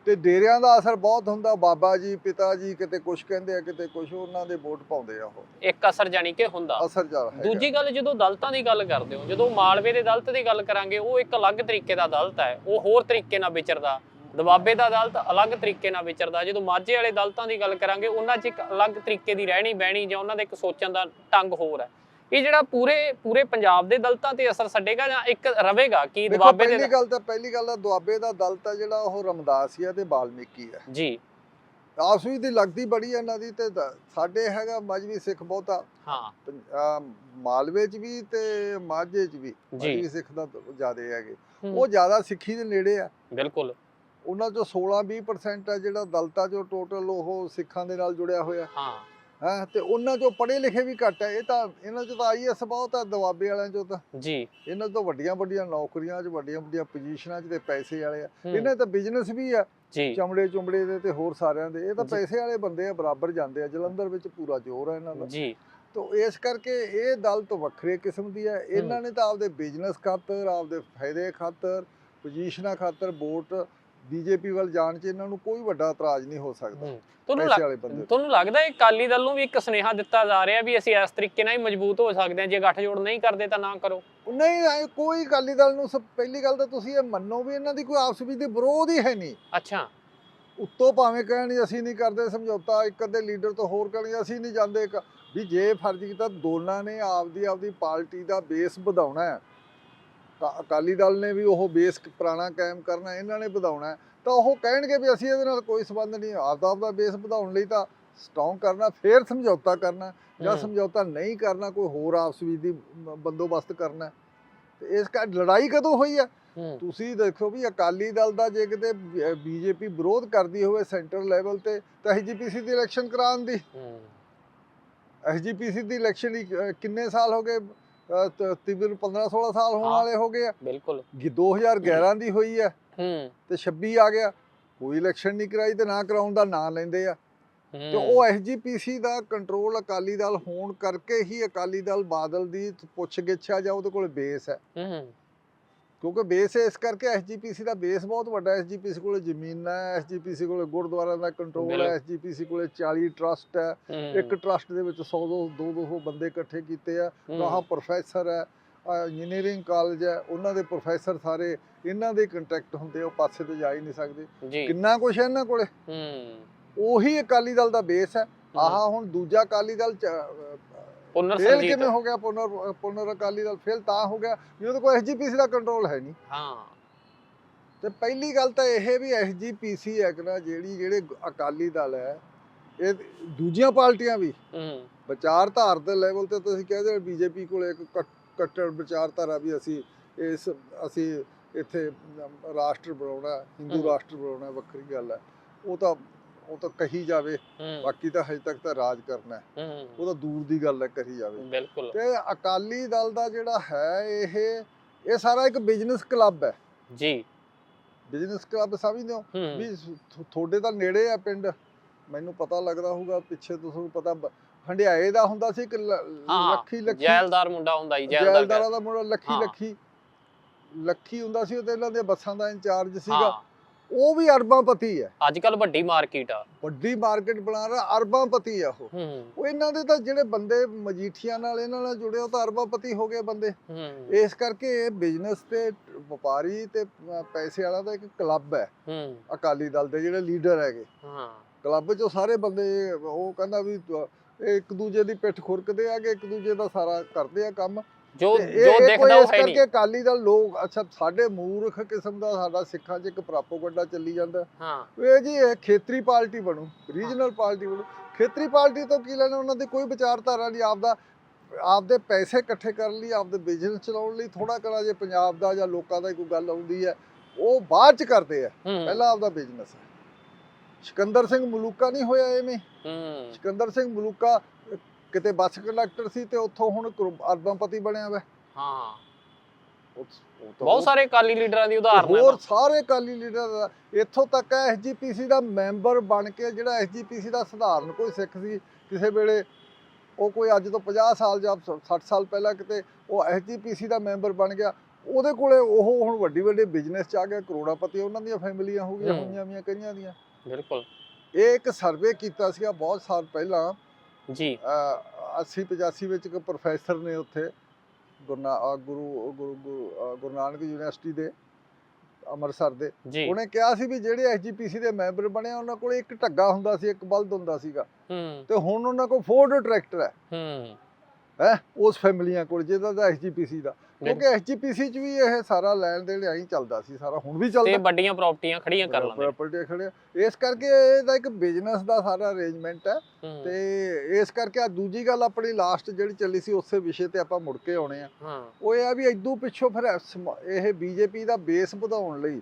ਹਾਂ ਤੇ ਡੇਰਿਆਂ ਦਾ ਅਸਰ ਬਹੁਤ ਹੁੰਦਾ। ਬਾਬਾ ਜੀ ਪਿਤਾ ਜੀ ਕਿਤੇ ਕੁਝ ਕਹਿੰਦੇ ਆ ਕਿਤੇ ਕੁਝ ਉਹਨਾਂ ਦੇ ਵੋਟ ਪਾਉਂਦੇ ਆ ਉਹ। ਇੱਕ ਅਸਰ ਜਾਨੀ ਕਿ ਹੁੰਦਾ। ਅਸਰ ਜ਼ਿਆਦਾ ਹੈਗਾ। ਦੂਜੀ ਗੱਲ ਜਦੋਂ ਦਲਤਾਂ ਦੀ ਗੱਲ ਕਰਦੇ ਹੋ ਜਦੋਂ ਮਾਲਵੇ ਦੇ ਦਲਤ ਦੀ ਗੱਲ ਕਰਾਂਗੇ ਉਹ ਇੱਕ ਅਲੱਗ ਤਰੀਕੇ ਦਾ ਦਲਤ ਹੈ। ਉਹ ਹੋਰ ਤਰੀਕੇ ਨਾਲ ਵਿਚਰਦਾ। ਦਬਾਬੇ ਦਾ ਦਲਤ ਅਲੱਗ ਤਰੀਕੇ ਨਾਲ ਵਿਚਰਦਾ। ਜਦੋਂ ਮਾਝੇ ਵਾਲੇ ਦਲਤਾਂ ਦੀ ਗੱਲ ਕਰਾਂਗੇ ਉਹਨਾਂ 'ਚ ਇੱਕ ਅਲੱਗ ਤਰੀਕੇ ਦੀ ਰਹਿਣੀ ਬਹਿਣੀ ਜਾਂ ਉਹਨਾਂ ਦਾ ਇੱਕ ਸੋਚਣ ਦਾ ਢੰਗ ਹੋਰ ਹੈ। ਇਹ ਜਿਹੜਾ ਪੂਰੇ ਪੂਰੇ ਪੰਜਾਬ ਦੇ ਦਲਤਾਂ ਤੇ ਅਸਰ ਛੱਡੇਗਾ ਜਾਂ ਇੱਕ ਰਵੇਗਾ ਕਿ ਦਬਾਬੇ ਦੇ ਪਹਿਲੀ ਗੱਲ ਤਾਂ ਪਹਿਲੀ ਗੱਲ ਆ ਦੁਆਬੇ ਦਾ ਦਲ ਤਾਂ ਜਿਹੜਾ ਉਹ ਰਮਦਾਸੀਆ ਤੇ ਬਾਲਮੀਕੀ ਹੈ ਜੀ। ਆਪਸ ਦੀ ਲੱਗਦੀ ਬੜੀ ਹੈ ਇਹਨਾਂ ਦੀ ਤੇ ਸਾਡੇ ਹੈਗਾ ਮਜਬੀ ਸਿੱਖ ਬਹੁਤਾ। ਹਾਂ। ਮਾਲਵੇ ਚ ਵੀ ਤੇ ਮਾਝੇ ਚ ਵੀ ਜੀ। ਮਜਬੀ ਸਿੱਖ ਦਾ ਜ਼ਿਆਦੇ ਹੈਗੇ। ਉਹ ਜ਼ਿਆਦਾ ਸਿੱਖੀ ਦੇ ਨੇੜੇ ਆ। ਬਿਲਕੁਲ। ਉਹਨਾਂ ਚੋਂ 16-20% ਆ ਜਿਹੜਾ ਦਲਤਾ ਚੋਂ ਟੋਟਲ ਉਹ ਸਿੱਖਾਂ ਦੇ ਨਾਲ ਜੁੜਿਆ ਹੋਇਆ। ਹਾਂ। ਹੈ ਤੇ ਉਹਨਾਂ ਚੋਂ ਪੜ੍ਹੇ ਲਿਖੇ ਵੀ ਘੱਟ ਹੈ ਇਹ ਤਾਂ ਇਹਨਾਂ ਚੋਂ ਤਾਂ ਆਈਐਸ ਬਹੁਤ ਆ ਦੁਆਬੇ ਵਾਲਿਆਂ ਚੋਂ ਤਾਂ। ਜੀ। ਇਹਨਾਂ ਤੋਂ ਵੱਡੀਆਂ ਵੱਡੀਆਂ ਨੌਕਰੀਆਂ 'ਚ ਵੱਡੀਆਂ ਵੱਡੀਆਂ ਪੋਜੀਸ਼ਨਾਂ 'ਚ ਤੇ ਪੈਸੇ ਵਾਲੇ ਆ। ਇਹਨਾਂ ਤਾਂ ਬਿਜ਼ਨਸ ਵੀ ਆ ਚਮੜੇ ਚੁੰਬੜੇ ਦੇ ਤੇ ਹੋਰ ਸਾਰਿਆਂ ਦੇ। ਇਹ ਤਾਂ। ਪੈਸੇ ਵਾਲੇ ਬੰਦੇ ਆ ਬਰਾਬਰ ਜਾਂਦੇ ਆ। ਜਲੰਧਰ ਵਿੱਚ ਪੂਰਾ ਜ਼ੋਰ ਆ ਇਹਨਾਂ ਦਾ। ਜੀ। ਤਾਂ ਇਸ ਕਰਕੇ ਇਹ ਦਲ ਤੋਂ ਵੱਖਰੇ ਕਿਸਮ ਦੀ ਹੈ। ਇਹਨਾਂ ਨੇ ਤਾਂ ਆਪਦੇ ਬਿਜ਼ਨਸ ਖਾਤਰ ਆਪਦੇ ਫਾਇਦੇ ਖਾਤਰ ਪੋਜੀਸ਼ਨਾਂ ਖਾਤਰ ਵੋਟ ਬੀਜੇਪੀ ਵੱਲ ਜਾਣ 'ਚ ਇਹਨਾਂ ਨੂੰ ਕੋਈ ਵੱਡਾ ਇਤਰਾਜ਼ ਨਹੀਂ ਹੋ ਸਕਦਾ। ਤੁਹਾਨੂੰ ਲੱਗਦਾ ਹੈ ਅਕਾਲੀ ਦਲ ਨੂੰ ਵੀ ਇੱਕ ਸੁਨੇਹਾ ਦਿੱਤਾ ਜਾ ਰਿਹਾ ਵੀ ਅਸੀਂ ਇਸ ਤਰੀਕੇ ਨਾਲ ਹੀ ਮਜ਼ਬੂਤ ਹੋ ਸਕਦੇ ਹਾਂ ਜੇ ਗੱਠਜੋੜ ਨਹੀਂ ਕਰਦੇ ਤਾਂ ਨਾ ਕਰੋ? ਨਹੀਂ ਕੋਈ ਅਕਾਲੀ ਦਲ ਨੂੰ ਪਹਿਲੀ ਗੱਲ ਤਾਂ ਤੁਸੀਂ ਇਹ ਮੰਨੋ ਵੀ ਇਹਨਾਂ ਦੀ ਕੋਈ ਆਪਸ ਵਿੱਚ ਦੀ ਵਿਰੋਧ ਹੀ ਹੈ ਨਹੀਂ। ਅੱਛਾ। ਉੱਤੋਂ ਭਾਵੇਂ ਕਹਿਣ ਅਸੀਂ ਨਹੀਂ ਕਰਦੇ ਸਮਝੌਤਾ ਇੱਕ ਅੱਧੇ ਲੀਡਰ ਤੋਂ ਹੋਰ ਕਹਿਣ ਅਸੀਂ ਨਹੀਂ ਜਾਂਦੇ ਵੀ ਜੇ ਫਰਜ਼ ਕੀਤਾ ਦੋਨਾਂ ਨੇ ਆਪਦੀ ਆਪਦੀ ਪਾਰਟੀ ਦਾ ਬੇਸ ਵਧਾਉਣਾ ਹੈ ਅਕਾਲੀ ਦਲ ਨੇ ਵੀ ਉਹ ਬੇਸ ਪੁਰਾਣਾ ਕਾਇਮ ਕਰਨਾ ਇਹਨਾਂ ਨੇ ਵਧਾਉਣਾ ਤਾਂ ਉਹ ਕਹਿਣਗੇ ਵੀ ਅਸੀਂ ਇਹਦੇ ਨਾਲ ਕੋਈ ਸੰਬੰਧ ਨਹੀਂ ਆਪਦਾ ਆਪਦਾ ਬੇਸ ਵਧਾਉਣ ਲਈ ਤਾਂ ਸਟਰੋਂਗ ਕਰਨਾ ਫੇਰ ਸਮਝੌਤਾ ਕਰਨਾ ਜਾਂ ਸਮਝੌਤਾ ਨਹੀਂ ਕਰਨਾ ਕੋਈ ਹੋਰ ਆਪਸ ਵਿੱਚ ਦੀ ਬੰਦੋਬਸਤ ਕਰਨਾ। ਤੇ ਇਸ ਕਾ ਲੜਾਈ ਕਦੋਂ ਹੋਈ ਹੂੰ, ਤੁਸੀਂ ਦੇਖੋ ਵੀ ਅਕਾਲੀ ਦਲ ਦਾ ਜੇ ਕਿਤੇ ਬੀਜੇਪੀ ਵਿਰੋਧ ਕਰਦੀ ਹੋਵੇ ਸੈਂਟਰ ਲੈਵਲ ਤੇ ਤਾਂ ਐਸਜੀਪੀਸੀ ਦੀ ਇਲੈਕਸ਼ਨ ਕਰਾਉਣ ਦੀ। ਹੂੰ, ਐਸਜੀਪੀਸੀ ਦੀ ਇਲੈਕਸ਼ਨ ਕਿੰਨੇ ਸਾਲ ਹੋ ਗਏ ਤਕਰੀਬਨ 15 16 ਸਾਲ ਹੋਣ। ਵਾਲੇ ਹੋ ਗਏ ਆ। ਬਿਲਕੁਲ। ਗੀ- 2011 ਦੀ ਹੋਈ ਹੈ ਹੂੰ। ਤੇ 26 ਆ ਗਿਆ। ਕੋਈ ਇਲੈਕਸ਼ਨ ਨਹੀਂ ਕਰਾਈ ਤੇ ਨਾ ਕਰਾਉਣ ਦਾ ਨਾਂ ਲੈਂਦੇ ਆ। ਤੇ ਉਹ ਐਸਜੀਪੀਸੀ ਦਾ ਕੰਟਰੋਲ ਅਕਾਲੀ ਦਲ ਹੋਣ ਕਰਕੇ ਹੀ ਅਕਾਲੀ ਦਲ ਬਾਦਲ ਦੀ ਪੁੱਛ ਗਿੱਛ ਆ ਜਾਂ ਉਹਦੇ ਕੋਲ ਬੇਸ ਹੂੰ, ਕਿਉਂਕਿ ਬੇਸ ਇਸ ਕਰਕੇ ਐਸਜੀਪੀਸੀ ਦਾ ਬੇਸ ਬਹੁਤ ਵੱਡਾ ਐਸਜੀਪੀਸੀ ਕੋਲੇ ਜ਼ਮੀਨਾਂ ਹੈ ਐਸਜੀਪੀਸੀ ਕੋਲੇ ਗੁਰਦੁਆਰਿਆਂ ਦਾ ਕੰਟਰੋਲ। ਹੈ ਐਸਜੀਪੀਸੀ ਕੋਲੇ 40 ਟਰਸਟ ਹੈ। ਇੱਕ ਟਰਸਟ ਦੇ ਵਿੱਚ 100 200 200 ਬੰਦੇ ਇਕੱਠੇ ਕੀਤੇ ਆ। ਹੂੰ, ਗਾਹਾਂ ਪ੍ਰੋਫੈਸਰ ਹੈ ਇੰਜੀਨੀਅਰਿੰਗ ਕਾਲਜ ਹੈ ਉਹਨਾਂ ਦੇ ਪ੍ਰੋਫੈਸਰ ਸਾਰੇ ਇਹਨਾਂ ਦੇ ਕੰਟੈਕਟ ਹੁੰਦੇ ਉਹ ਪਾਸੇ ਤੇ ਜਾ ਹੀ ਨਹੀਂ ਸਕਦੇ। ਕਿੰਨਾ ਕੁਛ ਹੈ ਇਹਨਾਂ ਕੋਲੇ? ਹੂੰ। ਉਹੀ ਅਕਾਲੀ ਦਲ ਦਾ ਬੇਸ ਹੈ। ਆਹ ਹੁਣ ਦੂਜਾ ਅਕਾਲੀ ਦਲ ਪੁਨਰ ਫੇਲ ਸੰਜੀਤ। ਕਿਵੇਂ ਹੋ ਗਿਆ ਪੁਨਰ ਪੁਨਰ ਅਕਾਲੀ ਦਲ? ਫੇਲ ਤਾਂ ਹੋ ਗਿਆ। ਵੀ ਉਹਦੇ ਕੋਲ ਐਸਜੀਪੀਸੀ ਦਾ ਕੰਟਰੋਲ ਹੈ ਨਹੀਂ। ਹਾਂ। ਤੇ ਪਹਿਲੀ ਗੱਲ ਤਾਂ ਇਹ ਵੀ ਐਸਜੀਪੀਸੀ ਹੈ ਕਿ ਨਾ ਜਿਹੜੀ ਜਿਹੜੇ ਅਕਾਲੀ ਦਲ ਹੈ ਇਹ ਦੂਜੀਆਂ ਪਾਰਟੀਆਂ ਵੀ। ਹੂੰ। ਵਿਚਾਰਧਾਰ ਦੇ ਲੈਵਲ ਤੇ ਤੁਸੀਂ ਕਹਿੰਦੇ ਬੀਜੇਪੀ ਕੋਲ ਇੱਕ ਕੱਟ- ਕੱਟੜ ਵਿਚਾਰਧਾਰਾ ਵੀ ਅਸੀਂ ਇਸ ਅਸੀਂ ਇੱਥੇ ਰਾਸ਼ਟਰ ਬਣਾਉਣਾ ਹਿੰਦੂ ਹਮ। ਰਾਸ਼ਟਰ ਬਣਾਉਣਾ ਵੱਖਰੀ ਗੱਲ ਹੈ। ਉਹ ਤਾਂ ਉਹ ਤਾਂ ਕਹੀ ਜਾਵੇ ਬਾਕੀ ਤਾਂ ਹਜੇ ਤੱਕ ਤਾਂ ਰਾਜ ਕਰਨਾ ਉਹ ਤਾਂ ਦੂਰ ਦੀ ਗੱਲ ਹੈ ਕਹੀ ਜਾਵੇ। ਬਿਲਕੁਲ। ਤੇ ਅਕਾਲੀ ਦਲ ਦਾ ਜਿਹੜਾ ਹੈ ਇਹ ਇਹ ਸਾਰਾ ਇੱਕ ਬਿਜ਼ਨਸ ਕਲੱਬ ਹੈ। ਜੀ। ਬਿਜ਼ਨਸ ਕਲੱਬ ਸਮਝਦੇ ਹੋ? ਵੀ ਤੁਹਾਡੇ ਤਾਂ ਨੇੜੇ ਆ ਪਿੰਡ। ਮੈਨੂੰ ਪਤਾ ਲੱਗਦਾ ਹੋਊਗਾ ਪਿੱਛੇ ਤੁਹਾਨੂੰ ਪਤਾ ਹੰਡਿਆਏ ਦਾ ਹੁੰਦਾ ਸੀ ਇੱਕ ਲੱਖੀ ਲੱਖੀ। ਜੈਲਦਾਰ ਮੁੰਡਾ ਹੁੰਦਾ ਜੀ ਜੈਲਦਾਰ ਦਾ ਮੁੰਡਾ ਲੱਖੀ। ਲੱਖੀ ਲੱਖੀ ਹੁੰਦਾ ਸੀ ਉਹ ਤੇ ਇਹਨਾਂ ਦੇ ਬੱਸਾਂ ਦਾ ਇੰਚਾਰਜ ਸੀਗਾ। ਉਹ ਵੀ ਅਰਬਾਂਪਤੀ ਹੈ। ਅੱਜ ਕੱਲ ਵੱਡੀ ਮਾਰਕੀਟ ਆ। ਵੱਡੀ ਮਾਰਕੀਟ ਬਣਾ ਰਿਹਾ ਅਰਬਾਂਪਤੀ ਆ ਉਹ। ਉਹ ਇਹਨਾਂ ਦੇ ਤਾਂ ਜਿਹੜੇ ਬੰਦੇ ਮਜੀਠੀਆਂ ਨਾਲ ਇਹਨਾਂ ਨਾਲ ਜੁੜੇ ਉਹ ਤਾਂ ਅਰਬਾਂਪਤੀ ਹੋ ਗਏ ਬੰਦੇ। ਇਸ ਕਰਕੇ ਇਹ ਬਿਜ਼ਨਸ ਤੇ ਵਪਾਰੀ ਤੇ ਪੈਸੇ ਵਾਲਾ ਦਾ ਇੱਕ ਕਲੱਬ ਹੈ। ਅਕਾਲੀ ਦਲ ਦੇ ਜਿਹੜੇ ਲੀਡਰ ਹੈਗੇ। ਕਲੱਬ 'ਚੋਂ ਸਾਰੇ ਬੰਦੇ ਉਹ ਕਹਿੰਦਾ ਵੀ ਇੱਕ ਦੂਜੇ ਦੀ ਪਿੱਠ ਖੁਰਕਦੇ ਆਗੇ ਇੱਕ ਦੂਜੇ ਦਾ ਸਾਰਾ ਕਰਦੇ ਆ ਕੰਮ। ਜੋ ਜੋ ਦਿਖਦਾ ਉਹ ਹੈ ਕਰਕੇ ਨਹੀਂ। ਅਕਾਲੀ ਦਲ ਲੋਕ ਅੱਛਾ ਸਾਡੇ ਮੂਰਖ ਕਿਸਮ ਦਾ ਸਾਡਾ ਸਿੱਖਾਂ 'ਚ ਇੱਕ ਪ੍ਰਾਪੋਗੰਡਾ ਚੱਲੀ ਜਾਂਦਾ। ਹਾਂ। ਇਹ ਜੀ ਇਹ ਖੇਤਰੀ ਪਾਰਟੀ ਬਣੂ ਰੀਜਨਲ ਪਾਰਟੀ ਬਣੂ। ਖੇਤਰੀ ਪਾਰਟੀ ਤੋਂ ਕੀ ਲੈਣਾ ਉਹਨਾਂ ਦੀ? ਕੋਈ ਵਿਚਾਰਧਾਰਾ ਨਹੀਂ ਆਪਦਾ ਆਪਦੇ ਪੈਸੇ ਇਕੱਠੇ ਕਰਨ ਲਈ ਆਪਦੇ ਬਿਜ਼ਨਸ ਚਲਾਉਣ ਲਈ ਥੋੜਾ ਕਰਾ ਜੇ ਪੰਜਾਬ ਦਾ ਜਾਂ ਲੋਕਾਂ ਦਾ ਕੋਈ ਗੱਲ ਆਉਂਦੀ ਹੈ ਉਹ ਬਾਅਦ 'ਚ ਕਰਦੇ ਆ। ਪਹਿਲਾਂ ਆਪਦਾ ਬਿਜ਼ਨਸ ਸਿਕੰਦਰ ਸਿੰਘ ਮਲੂਕਾ ਨਹੀਂ ਹੋਇਆ ਐਵੇਂ। ਹੂੰ। ਸਿਕੰਦਰ ਸਿੰਘ ਮਲੂਕਾ ਕਿਤੇ ਬੱਸ ਕੰਡਕਟਰ ਸੀ ਤੇ ਉੱਥੋਂ ਹੁਣ ਅਰਬਾਂਪਤੀ ਬਣਿਆ ਵਾ। ਹਾਂ। ਬਹੁਤ ਸਾਰੇ ਅਕਾਲੀ ਲੀਡਰਾਂ ਦੀ ਉਦਾਹਰਨ ਹੈ ਹੋਰ ਸਾਰੇ ਅਕਾਲੀ ਲੀਡਰ ਦਾ ਇੱਥੋਂ ਤੱਕ ਹੈ ਐਸਜੀਪੀਸੀ ਦਾ ਮੈਂਬਰ ਬਣ ਕੇ ਜਿਹੜਾ ਐਸਜੀਪੀਸੀ ਦਾ ਸਧਾਰਨ ਕੋਈ ਸਿੱਖ ਸੀ ਕਿਸੇ ਵੇਲੇ ਉਹ ਕੋਈ ਅੱਜ ਤੋਂ 50 ਸਾਲ ਜਾਂ 60 ਸਾਲ ਪਹਿਲਾਂ ਕਿਤੇ ਉਹ ਐਸਜੀਪੀਸੀ ਦਾ ਮੈਂਬਰ ਬਣ ਗਿਆ ਉਹਦੇ ਕੋਲੇ ਉਹ ਹੁਣ ਵੱਡੀ ਵੱਡੇ ਬਿਜ਼ਨਸ ਚ ਆ ਗਿਆ ਕਰੋੜਾਪਤੀ ਉਹਨਾਂ ਦੀਆਂ ਫੈਮਿਲੀਆਂ ਹੋ ਗਈਆਂ। ਹੋਈਆਂ ਵੀਆਂ ਕਈਆਂ ਦੀਆਂ। ਬਿਲਕੁਲ। ਇਹ ਇੱਕ ਸਰਵੇ ਕੀਤਾ ਸੀਗਾ ਬਹੁਤ ਸਾਲ ਪਹਿਲਾਂ ਜੀ। ਅਹ 80 85 ਵਿੱਚ ਇੱਕ ਪ੍ਰੋਫੈਸਰ ਨੇ ਉੱਥੇ ਗੁਰਨਾ ਗੁਰੂ ਗੁਰੂ ਗੁਰੂ- ਨਾਨਕ ਯੂਨੀਵਰਸਿਟੀ ਦੇ ਅੰਮ੍ਰਿਤਸਰ ਦੇ। ਉਹਨੇ ਕਿਹਾ ਸੀ ਵੀ ਜਿਹੜੇ ਐਸਜੀਪੀਸੀ ਦੇ ਮੈਂਬਰ ਬਣੇ ਉਹਨਾਂ ਕੋਲ ਇੱਕ ਢੱਗਾ ਹੁੰਦਾ ਸੀ ਇੱਕ ਬਲਦ ਹੁੰਦਾ ਸੀਗਾ। ਤੇ ਹੁਣ ਉਹਨਾਂ ਕੋਲ ਫੋਰਡ ਟਰੈਕਟਰ ਹੈ। ਹੂੰ। ਹੈ? ਉਸ ਫੈਮਿਲੀਆਂ ਕੋਲ ਜਿਹਦਾ ਦਾ ਐਸਜੀਪੀਸੀ ਦਾ। ਕਿਉਂਕਿ ਐਸਜੀਪੀਸੀ ਚ ਵੀ ਇਹ ਸਾਰਾ ਲੈਣ ਦੇਣ ਐਂ ਚੱਲਦਾ ਸੀ ਸਾਰਾ ਹੁਣ ਵੀ ਤੇ ਚੱਲਦਾ ਵੱਡੀਆਂ ਪ੍ਰਾਪਰਟੀਆਂ ਖੜੀਆਂ ਕਰ ਲੈਂਦੇ ਪ੍ਰਾਪਰਟੀ ਖੜੇ ਆ। ਇਸ ਕਰਕੇ ਇਹਦਾ ਇੱਕ ਬਿਜ਼ਨਸ ਦਾ ਸਾਰਾ ਅਰੇਂਜਮੈਂਟ ਹੈ। ਤੇ ਇਸ ਕਰਕੇ ਆ ਦੂਜੀ ਗੱਲ ਆਪਣੀ ਲਾਸਟ ਜਿਹੜੀ ਚੱਲੀ ਸੀ ਉਸੇ ਵਿਸ਼ੇ ਤੇ ਆਪਾਂ ਮੁੜ ਕੇ ਆਉਣੇ ਆ। ਉਹ ਇਹ ਆ ਵੀ ਇਦੋਂ ਪਿੱਛੋਂ ਫਿਰ ਇਹ ਬੀਜੇਪੀ ਦਾ ਬੇਸ ਵਧਾਉਣ ਲਈ